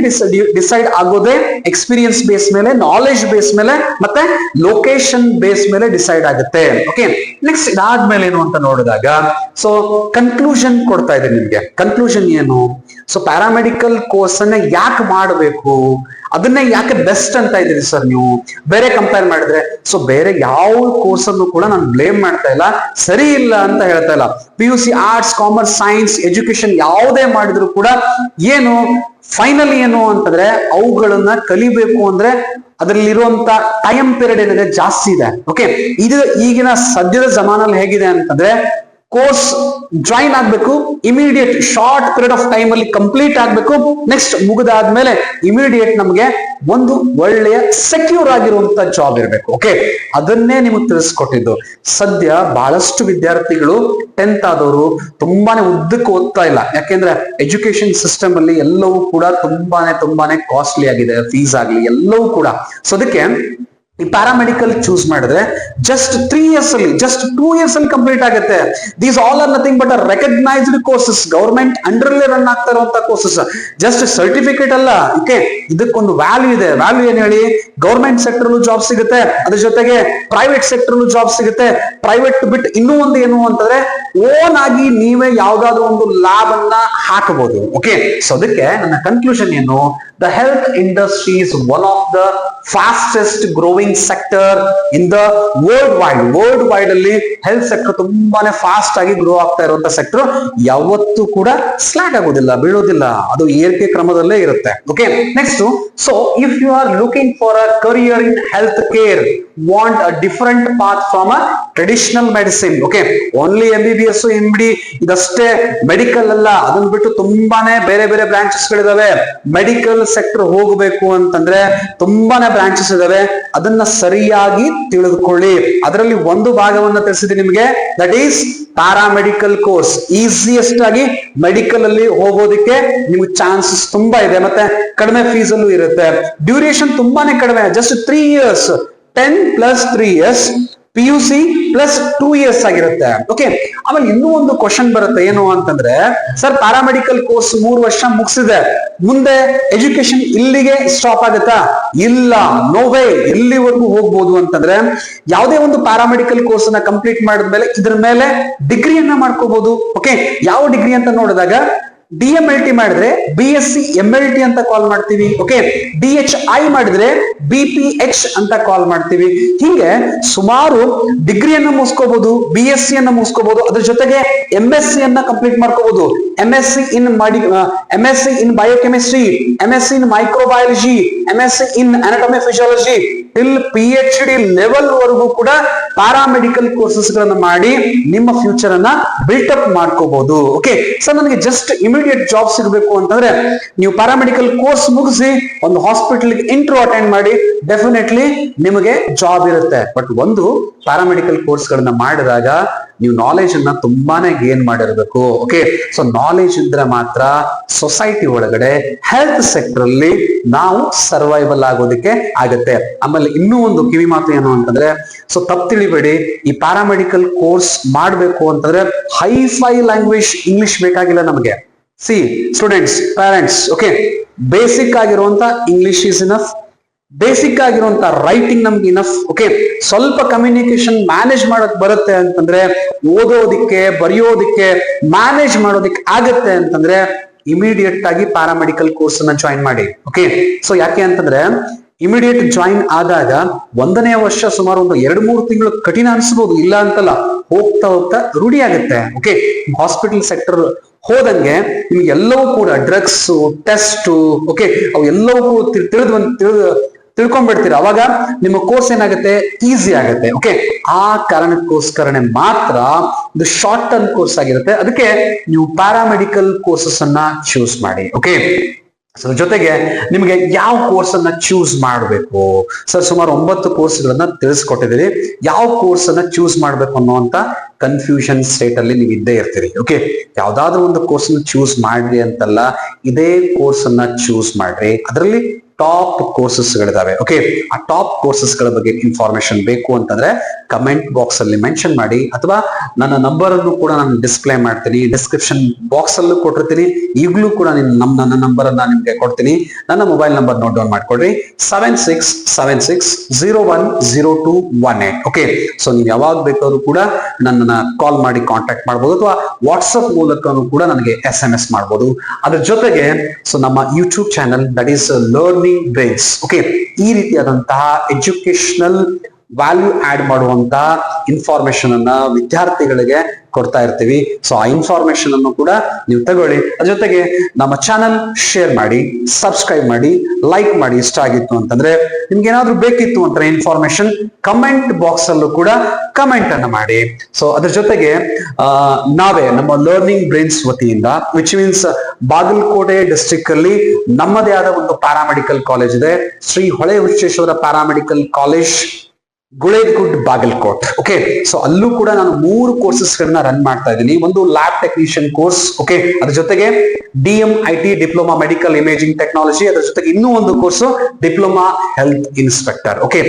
ಡಿಸೈಡ್ ಆಗೋದೇ ಎಕ್ಸ್ಪೀರಿಯನ್ಸ್ ಬೇಸ್ ಮೇಲೆ ನಾಲೆಜ್ ಬೇಸ್ ಮೇಲೆ, ಮತ್ತೆ ಲೊಕೇಶನ್ ಬೇಸ್ ಮೇಲೆ ಡಿಸೈಡ್ ಆಗುತ್ತೆ. ಓಕೆ ನೆಕ್ಸ್ಟ್ ಇದಾದ್ಮೇಲೆ ಏನು ಅಂತ ನೋಡಿದಾಗ ಸೊ ಕನ್ಕ್ಲೂಷನ್ ಕೊಡ್ತಾ ಇದೆ ನಿಮ್ಗೆ. ಕನ್ಕ್ಲೂಷನ್ ಏನು? ಸೊ ಪ್ಯಾರಾಮೆಡಿಕಲ್ ಕೋರ್ಸ್ ಅನ್ನ ಯಾಕೆ ಮಾಡಬೇಕು? ಅದನ್ನೇ ಯಾಕೆ ಬೆಸ್ಟ್ ಅಂತ ಇದ್ದೀರಿ ಸರ್ ನೀವು? ಬೇರೆ ಕಂಪೇರ್ ಮಾಡಿದ್ರೆ ಸೊ ಬೇರೆ ಯಾವ ಕೋರ್ಸ್ ಅನ್ನು ಕೂಡ ನಾನು ಬ್ಲೇಮ್ ಮಾಡ್ತಾ ಇಲ್ಲ, ಸರಿ ಇಲ್ಲ ಅಂತ ಹೇಳ್ತಾ ಇಲ್ಲ. P U C arts commerce science education ಯಾವುದೇ ಮಾಡಿದ್ರು ಕೂಡ ಏನು ಫೈನಲ್ ಏನು ಅಂತಂದ್ರೆ ಅವುಗಳನ್ನ ಕಲಿಬೇಕು ಅಂದ್ರೆ ಅದರಲ್ಲಿರುವಂತ ಟೈಮ್ ಪೀರಿಯಡ್ ಏನಿದೆ ಜಾಸ್ತಿ ಇದೆ. ಓಕೆ ಇದು ಈಗಿನ ಸದ್ಯದ ಜಮಾನಲ್ಲಿ ಹೇಗಿದೆ ಅಂತಂದ್ರೆ ಕೋರ್ಸ್ ಜಾಯಿನ್ ಆಗ್ಬೇಕು immediate short period of time ಅಲ್ಲಿ ಕಂಪ್ಲೀಟ್ ಆಗ್ಬೇಕು. ನೆಕ್ಸ್ಟ್ ಮುಗಿದಾದ್ಮೇಲೆ ಇಮಿಡಿಯೇಟ್ ನಮಗೆ ಒಂದು ಒಳ್ಳೆಯ ಸೆಕ್ಯೂರ್ ಆಗಿರುವಂತ ಜಾಬ್ ಇರಬೇಕು ಓಕೆ ಅದನ್ನೇ ನಿಮಗೆ ತಿಳಿಸ್ಕೊಟ್ಟಿದ್ದು. ಸದ್ಯ ಬಹಳಷ್ಟು ವಿದ್ಯಾರ್ಥಿಗಳು ಟೆಂತ್ ಆದವರು ತುಂಬಾನೇ ಉದ್ದಕ್ಕೆ ಓದ್ತಾ ಇಲ್ಲ. ಯಾಕೆಂದ್ರೆ ಎಜುಕೇಶನ್ ಸಿಸ್ಟಮ್ ಅಲ್ಲಿ ಎಲ್ಲವೂ ಕೂಡ ತುಂಬಾನೇ ತುಂಬಾನೇ ಕಾಸ್ಟ್ಲಿ ಆಗಿದೆ ಫೀಸ್ ಆಗಲಿ ಎಲ್ಲವೂ ಕೂಡ. ಸೊ ಅದಕ್ಕೆ ಈ ಪ್ಯಾರಾಮೆಡಿಕಲ್ ಚೂಸ್ ಮಾಡಿದ್ರೆ ಜಸ್ಟ್ ತ್ರೀ ಇಯರ್ಸ್ ಅಲ್ಲಿ ಜಸ್ಟ್ ಟೂ ಇಯರ್ಸ್ ಅಲ್ಲಿ ಕಂಪ್ಲೀಟ್ ಆಗುತ್ತೆ. These all are nothing but recognized courses government under ಅಲ್ಲಿ ರನ್ ಆಗ್ತಾ ಇರುವಂತ ಕೋರ್ಸಸ್ ಜಸ್ಟ್ ಸರ್ಟಿಫಿಕೇಟ್ ಅಲ್ಲ. ಓಕೆ ಇದಕ್ಕೊಂದು ವ್ಯಾಲ್ಯೂ ಇದೆ. ವ್ಯಾಲ್ಯೂ ಏನ್ ಹೇಳಿ? ಗೌರ್ಮೆಂಟ್ ಸೆಕ್ಟರ್ ಜಾಬ್ ಸಿಗುತ್ತೆ. ಅದ್ರ ಜೊತೆಗೆ ಪ್ರೈವೇಟ್ ಸೆಕ್ಟರ್ ಜಾಬ್ ಸಿಗುತ್ತೆ. ಪ್ರೈವೇಟ್ ಬಿಟ್ ಇನ್ನೂ ಒಂದು ಏನು ಅಂತಂದ್ರೆ ಓನ್ ಆಗಿ ನೀವೇ ಯಾವ್ದಾದ್ರು ಒಂದು ಲ್ಯಾಬ್ ಅನ್ನ ಹಾಕಬಹುದು. ಓಕೆ ಸೊ ಅದಕ್ಕೆ ನನ್ನ ಕನ್ಕ್ಲೂಷನ್ ಏನು? The health industry is one of the fastest growing sector in the world wide world wide ಅಲ್ಲಿ ಹೆಲ್ತ್ ಸೆಕ್ಟರ್ ತುಂಬಾನೇ ಫಾಸ್ಟ್ ಆಗಿ ಗ್ರೋ ಆಗ್ತಾ ಇರುವಂತ ಸೆಕ್ಟರ್ ಯಾವತ್ತೂ ಕೂಡ ಸ್ಲಾಕ್ ಆಗೋದಿಲ್ಲ, ಬೀಳೋದಿಲ್ಲ. ಅದು ಏರಿಕೆ ಕ್ರಮದಲ್ಲೇ ಇರುತ್ತೆ. Okay next so if you are looking for a career in health care want a different path from a traditional medicine okay only M B B S M D ಇದಷ್ಟೇ medical ಅಲ್ಲ. ಅದನ್ನ ಬಿಟ್ಟು ತುಂಬಾನೇ ಬೇರೆ ಬೇರೆ ಬ್ರಾಂಚಸ್ ಗಳಿದಾವೆ. Medical sector ಹೋಗಬೇಕು ಅಂತಂದ್ರೆ ತುಂಬಾನೇ ಬ್ರಾಂಚಸ್ ಇದಾವೆ. ಅದನ್ನ ಸರಿಯಾಗಿ ತಿಳಿದುಕೊಳ್ಳಿ. ಅದರಲ್ಲಿ ಒಂದು ಭಾಗವನ್ನ ತಿಳಿಸಿದೆ ನಿಮಗೆ. That is paramedical course easiest ಆಗಿ ಮೆಡಿಕಲ್ ಅಲ್ಲಿ ಹೋಗೋದಕ್ಕೆ ನಿಮ್ಗೆ ಚಾನ್ಸಸ್ ತುಂಬಾ ಇದೆ. ಮತ್ತೆ ಕಡಿಮೆ ಫೀಸ್ ಅಲ್ಲೂ ಇರುತ್ತೆ. ಡ್ಯೂರೇಷನ್ ತುಂಬಾನೇ ಕಡಿಮೆ. Just three years ten plus three years P U C plus two years ಆಗಿರುತ್ತೆ. ಓಕೆ ಆಮೇಲೆ ಇನ್ನೂ ಒಂದು ಕ್ವಶನ್ ಬರುತ್ತೆ, ಏನು ಅಂತಂದ್ರೆ ಸರ್ ಪ್ಯಾರಾಮೆಡಿಕಲ್ ಕೋರ್ಸ್ ಮೂರು ವರ್ಷ ಮುಗಿಸಿದೆ. ಮುಂದೆ ಎಜುಕೇಶನ್ ಇಲ್ಲಿಗೆ ಸ್ಟಾಪ್ ಆಗುತ್ತಾ? ಇಲ್ಲ ನೋವೇ ಎಲ್ಲಿವರೆಗೂ ಹೋಗ್ಬೋದು ಅಂತಂದ್ರೆ, ಯಾವುದೇ ಒಂದು ಪ್ಯಾರಾಮೆಡಿಕಲ್ ಕೋರ್ಸ್ ಅನ್ನ ಕಂಪ್ಲೀಟ್ ಮಾಡಿದ್ಮೇಲೆ ಇದ್ರ ಮೇಲೆ ಡಿಗ್ರಿಯನ್ನ ಮಾಡ್ಕೋಬಹುದು ಓಕೆ ಯಾವ ಡಿಗ್ರಿ ಅಂತ ನೋಡಿದಾಗ ಡಿ ಎಂ ಟಿ ಮಾಡಿದ್ರೆ B S C M T ಅಂತ ಕಾಲ್ ಮಾಡ್ತೀವಿ ಓಕೆ ಬಿ ಎಚ್ ಐ ಮಾಡಿದ್ರೆ ಬಿ ಪಿ ಎಚ್ ಅಂತ ಕಾಲ್ ಮಾಡ್ತೀವಿ. ಹೀಗೆ ಸುಮಾರು ಡಿಗ್ರಿಯನ್ನು ಮುಗಿಸ್ಕೋಬಹುದು ಬಿ ಎಸ್ ಸಿ ಅನ್ನ ಮುಗಿಸ್ಕೋಬಹುದು ಅದ್ರ ಜೊತೆಗೆ ಎಂ ಎಸ್ ಸಿ ಅನ್ನ ಕಂಪ್ಲೀಟ್ ಮಾಡ್ಕೋಬಹುದು ಎಂ ಎಸ್ ಸಿ ಇನ್ ಮಾಡಿ M S C in biochemistry M S C in microbiology M S C in anatomy physiology till P H D level ವರೆಗೂ ಕೂಡ paramedical courses ಗಳನ್ನ ಮಾಡಿ ನಿಮ್ಮ future ಅನ್ನ built up ಮಾಡ್ಕೋಬಹುದು okay sir ನನಗೆ just immediate job ಸಿಗಬೇಕು ಅಂತಂದ್ರೆ ನೀವು ಪ್ಯಾರಾಮೆಡಿಕಲ್ ಕೋರ್ಸ್ ಮುಗಿಸಿ ಒಂದು ಹಾಸ್ಪಿಟಲ್ ಇಂಟ್ರೋ ಅಟೆಂಡ್ ಮಾಡಿ ಡೆಫಿನೆಟ್ಲಿ ನಿಮಗೆ ಜಾಬ್ ಇರುತ್ತೆ. ಬಟ್ ಒಂದು ಪ್ಯಾರಾಮೆಡಿಕಲ್ ಕೋರ್ಸ್ ಗಳನ್ನ ಮಾಡಿದಾಗ ನೀವು ನಾಲೆಜ್ ಅನ್ನ ತುಂಬಾನೇ ಗೇನ್ ಮಾಡಿರ್ಬೇಕು. ಓಕೆ ಸೊ ನಾಲೆಜ್ ಇದ್ರೆ ಮಾತ್ರ ಸೊಸೈಟಿ ಒಳಗಡೆ ಹೆಲ್ತ್ ಸೆಕ್ಟರ್ ಅಲ್ಲಿ ನಾವು ಸರ್ವೈವಲ್ ಆಗೋದಕ್ಕೆ ಆಗತ್ತೆ. ಆಮೇಲೆ ಇನ್ನೂ ಒಂದು ಕಿವಿ ಮಾತು ಏನು ಅಂತಂದ್ರೆ ಸೊ ತಪ್ಪು ತಿಳಿಬೇಡಿ. ಈ ಪ್ಯಾರಾಮೆಡಿಕಲ್ ಕೋರ್ಸ್ ಮಾಡಬೇಕು ಅಂತಂದ್ರೆ ಹೈ ಫೈ ಲ್ಯಾಂಗ್ವೇಜ್ ಇಂಗ್ಲಿಷ್ ಬೇಕಾಗಿಲ್ಲ ನಮಗೆ. See students parents okay basic ಆಗಿರುವಂತ ಇಂಗ್ಲಿಷ್ ಈಸ್ ಇನಫ್ ಬೇಸಿಕ್ ಆಗಿರುವಂತ ರೈಟಿಂಗ್ ನಮ್ಗೆ ಇನಫ್ ಓಕೆ ಸ್ವಲ್ಪ ಕಮ್ಯುನಿಕೇಶನ್ ಮ್ಯಾನೇಜ್ ಮಾಡಕ್ ಬರುತ್ತೆ ಅಂತಂದ್ರೆ, ಓದೋದಿಕ್ಕೆ, ಬರೆಯೋದಿಕ್ಕೆ ಮ್ಯಾನೇಜ್ ಮಾಡೋದಿಕ್ಕೆ ಆಗತ್ತೆ ಅಂತಂದ್ರೆ ಇಮಿಡಿಯೇಟ್ ಆಗಿ ಪ್ಯಾರಾಮೆಡಿಕಲ್ ಕೋರ್ಸ್ ಅನ್ನ ಜಾಯಿನ್ ಮಾಡಿ ಓಕೆ ಸೊ ಯಾಕೆ ಅಂತಂದ್ರೆ ಇಮಿಡಿಯೇಟ್ ಜಾಯಿನ್ ಆದಾಗ ಒಂದನೇ ವರ್ಷ ಸುಮಾರು ಒಂದು ಎರಡು ಮೂರು ತಿಂಗಳು ಕಠಿಣ ಅನಿಸ್ಬೋದು, ಇಲ್ಲ ಅಂತಲ್ಲ, ಹೋಗ್ತಾ ಹೋಗ್ತಾ ರೂಢಿ ಆಗುತ್ತೆ ಓಕೆ ಹಾಸ್ಪಿಟಲ್ ಸೆಕ್ಟರ್ ಹೋದಂಗೆ ನಿಮ್ಗೆ ಎಲ್ಲವೂ ಕೂಡ ಡ್ರಗ್ಸ್ ಟೆಸ್ಟ್ ಓಕೆ ಅವು ಎಲ್ಲವೂ ತಿಳಿದು ತಿಳಿದು, ತಿಳ್ಕೊಂಡ್ಬಿಡ್ತೀರ. ಅವಾಗ ನಿಮ್ಮ ಕೋರ್ಸ್ ಏನಾಗುತ್ತೆ? ಈಸಿ ಆಗುತ್ತೆ ಓಕೆ ಆ ಕಾರಣಕ್ಕೋಸ್ಕರನೇ ಮಾತ್ರ ಇದು ಶಾರ್ಟ್ ಟರ್ಮ್ ಕೋರ್ಸ್ ಆಗಿರುತ್ತೆ. ಅದಕ್ಕೆ ನೀವು ಪ್ಯಾರಾಮೆಡಿಕಲ್ ಕೋರ್ಸಸ್ ಅನ್ನ ಚೂಸ್ ಮಾಡಿ ಓಕೆ ಸೊ ಜೊತೆಗೆ ನಿಮಗೆ ಯಾವ ಕೋರ್ಸ್ ಅನ್ನ ಚೂಸ್ ಮಾಡಬೇಕು? ಸರ್ ಸುಮಾರು ಒಂಬತ್ತು ಕೋರ್ಸ್ಗಳನ್ನ ತಿಳಿಸ್ಕೊಟ್ಟಿದ್ದೀರಿ. ಯಾವ ಕೋರ್ಸ್ ಅನ್ನ ಚೂಸ್ ಮಾಡಬೇಕು ಅನ್ನುವಂತ ಕನ್ಫ್ಯೂಷನ್ ಸ್ಟೇಟ್ ಅಲ್ಲಿ ನೀವು ಇದ್ದೇ ಇರ್ತೀರಿ ಓಕೆ ಯಾವ್ದಾದ್ರು ಒಂದು ಕೋರ್ಸ್ ಚೂಸ್ ಮಾಡ್ರಿ ಅಂತಲ್ಲ, ಇದೇ ಕೋರ್ಸ್ ಅನ್ನ ಚೂಸ್ ಮಾಡ್ರಿ. ಅದರಲ್ಲಿ ಟಾಪ್ ಕೋರ್ಸಸ್ ಗಳಿದಾವೆ ಓಕೆ ಆ ಟಾಪ್ ಕೋರ್ಸಸ್ಗಳ ಬಗ್ಗೆ ಇನ್ಫಾರ್ಮೇಶನ್ ಬೇಕು ಅಂತಂದ್ರೆ ಕಮೆಂಟ್ ಬಾಕ್ಸ್ ಅಲ್ಲಿ ಮೆನ್ಷನ್ ಮಾಡಿ, ಅಥವಾ ನನ್ನ ನಂಬರ್ ಅನ್ನು ಕೂಡ ನಾನು ಡಿಸ್ಪ್ಲೇ ಮಾಡ್ತೀನಿ ಡಿಸ್ಕ್ರಿಪ್ಷನ್ ಬಾಕ್ಸ್ ಅಲ್ಲೂ ಕೊಟ್ಟಿರ್ತೀನಿ. ಈಗಲೂ ಕೂಡ ನಿಮ್ ನಮ್, ನನ್ನ ನಂಬರ್ ಅನ್ನ ನಿಮ್ಗೆ ಕೊಡ್ತೀನಿ. ನನ್ನ mobile number note down ಮಾಡ್ಕೊಡ್ರಿ seven six seven six zero one zero two one eight okay so ನೀವು ಯಾವಾಗ ಬೇಕಾದ್ರೂ ಕೂಡ ನನ್ನನ್ನ ಕಾಲ್ ಮಾಡಿ ಕಾಂಟ್ಯಾಕ್ಟ್ ಮಾಡ್ಬೋದು, ಅಥವಾ ವಾಟ್ಸಪ್ ಮೂಲಕನೂ ಕೂಡ ನನಗೆ ಎಸ್ ಎಂ ಎಸ್ ಮಾಡ್ಬೋದು. ಅದ್ರ ಜೊತೆಗೆ ಸೊ ನಮ್ಮ YouTube channel that is learning brains okay ಈ ರೀತಿಯಾದಂತಹ ಎಜುಕೇಶನಲ್ ವ್ಯಾಲ್ಯೂ ಆಡ್ ಮಾಡುವಂತಹ ಇನ್ಫಾರ್ಮೇಶನ್ ಅನ್ನ ವಿದ್ಯಾರ್ಥಿಗಳಿಗೆ ಕೊಡ್ತಾ ಇರ್ತೀವಿ. ಸೊ ಆ ಇನ್ಫಾರ್ಮೇಶನ್ ಅನ್ನು ಕೂಡ ನೀವು ತಗೊಳ್ಳಿ. ಅದ್ರ ಜೊತೆಗೆ ನಮ್ಮ ಚಾನಲ್ ಶೇರ್ ಮಾಡಿ ಸಬ್ಸ್ಕ್ರೈಬ್ ಮಾಡಿ ಲೈಕ್ ಮಾಡಿ ಇಷ್ಟ ಆಗಿತ್ತು ಅಂತಂದ್ರೆ ನಿಮ್ಗೆ ಏನಾದ್ರೂ ಬೇಕಿತ್ತು ಅಂತ ಇನ್ಫಾರ್ಮೇಶನ್ ಕಮೆಂಟ್ ಬಾಕ್ಸ್ ಅಲ್ಲೂ ಕೂಡ ಕಮೆಂಟ್ ಅನ್ನು ಮಾಡಿ. ಸೊ ಅದ್ರ ಜೊತೆಗೆ ನಾವೇ ನಮ್ಮ ಲರ್ನಿಂಗ್ ಬ್ರೈನ್ಸ್ ವತಿಯಿಂದ ವಿಚ್ ಮೀನ್ಸ್ ಬಾಗಲಕೋಟೆ ಡಿಸ್ಟಿಕ್ ಅಲ್ಲಿ ನಮ್ಮದೇ ಆದ ಒಂದು ಪ್ಯಾರಾಮೆಡಿಕಲ್ ಕಾಲೇಜ್ ಇದೆ. Shri Hole Vishweshwara paramedical college Guledgudd Bagalkot. Okay so ಅಲ್ಲೂ ಕೂಡ ನಾನು ಮೂರು ಕೋರ್ಸಸ್ ಗಳನ್ನ ರನ್ ಮಾಡ್ತಾ ಇದ್ದೀನಿ. ಒಂದು ಲ್ಯಾಬ್ ಟೆಕ್ನಿಷಿಯನ್ ಕೋರ್ಸ್ ಓಕೆ ಅದ್ರ ಜೊತೆಗೆ D M I T diploma medical imaging technology ಅದ್ರ ಜೊತೆಗೆ ಇನ್ನೂ ಒಂದು course diploma health inspector okay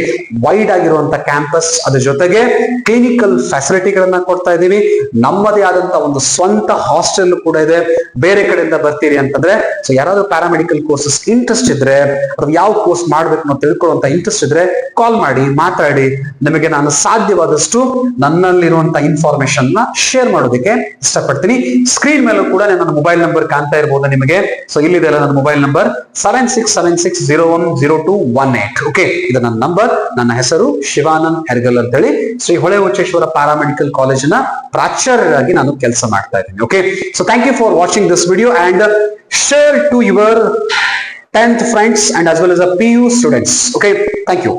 wide ಆಗಿರುವಂತ ಕ್ಯಾಂಪಸ್ ಅದ್ರ ಜೊತೆಗೆ ಕ್ಲಿನಿಕಲ್ ಫೆಸಿಲಿಟಿಗಳನ್ನ ಕೊಡ್ತಾ ಇದ್ದೀವಿ ನಮ್ಮದೇ ಆದಂತ ಒಂದು ಸ್ವಂತ ಹಾಸ್ಟೆಲ್ ಕೂಡ ಇದೆ. ಬೇರೆ ಕಡೆಯಿಂದ ಬರ್ತೀರಿ ಅಂತಂದ್ರೆ ಸೊ ಯಾರಾದ್ರೂ ಪ್ಯಾರಾಮೆಡಿಕಲ್ ಕೋರ್ಸಸ್ ಇಂಟ್ರೆಸ್ಟ್ ಇದ್ರೆ, ಅಥವಾ ಯಾವ ಕೋರ್ಸ್ ಮಾಡ್ಬೇಕು ಅಂತ ತಿಳ್ಕೊಳ್ಳುವಂತ ಇಂಟ್ರೆಸ್ಟ್ ಇದ್ರೆ ಕಾಲ್ ಮಾಡಿ, ಮಾತಾಡಿ. ನಿಮಗೆ ನಾನು ಸಾಧ್ಯವಾದಷ್ಟು ನನ್ನಲ್ಲಿರುವಂತಹ ಇನ್ಫಾರ್ಮೇಶನ್ನ ಶೇರ್ ಮಾಡೋದಕ್ಕೆ ಇಷ್ಟಪಡ್ತೀನಿ. ಸ್ಕ್ರೀನ್ ಮೇಲೂ ಕೂಡ ನನ್ನ ಮೊಬೈಲ್ ನಂಬರ್ ಕಾಣ್ತಾ ಇರಬಹುದು ನಿಮಗೆ. ಸೊ ಇಲ್ಲಿದೆ ನನ್ನ mobile number seven six seven six zero one zero two one eight okay ಇದು ನನ್ನ ನಂಬರ್ ನನ್ನ ಹೆಸರು ಶಿವಾನಂದ್ ಹೆರ್ಗಲ್ ಅಂತ ಹೇಳಿ ಶ್ರೀ ಹೊಳೆ ಉಚ್ಚೇಶ್ವರ ಪ್ಯಾರಾಮೆಡಿಕಲ್ ಕಾಲೇಜಿನ ಪ್ರಾಚಾರ್ಯರಾಗಿ ನಾನು ಕೆಲಸ ಮಾಡ್ತಾ ಇದ್ದೀನಿ. Okay so thank you for watching this video and share to your 10th friends and as well as a PU students. Okay, thank you.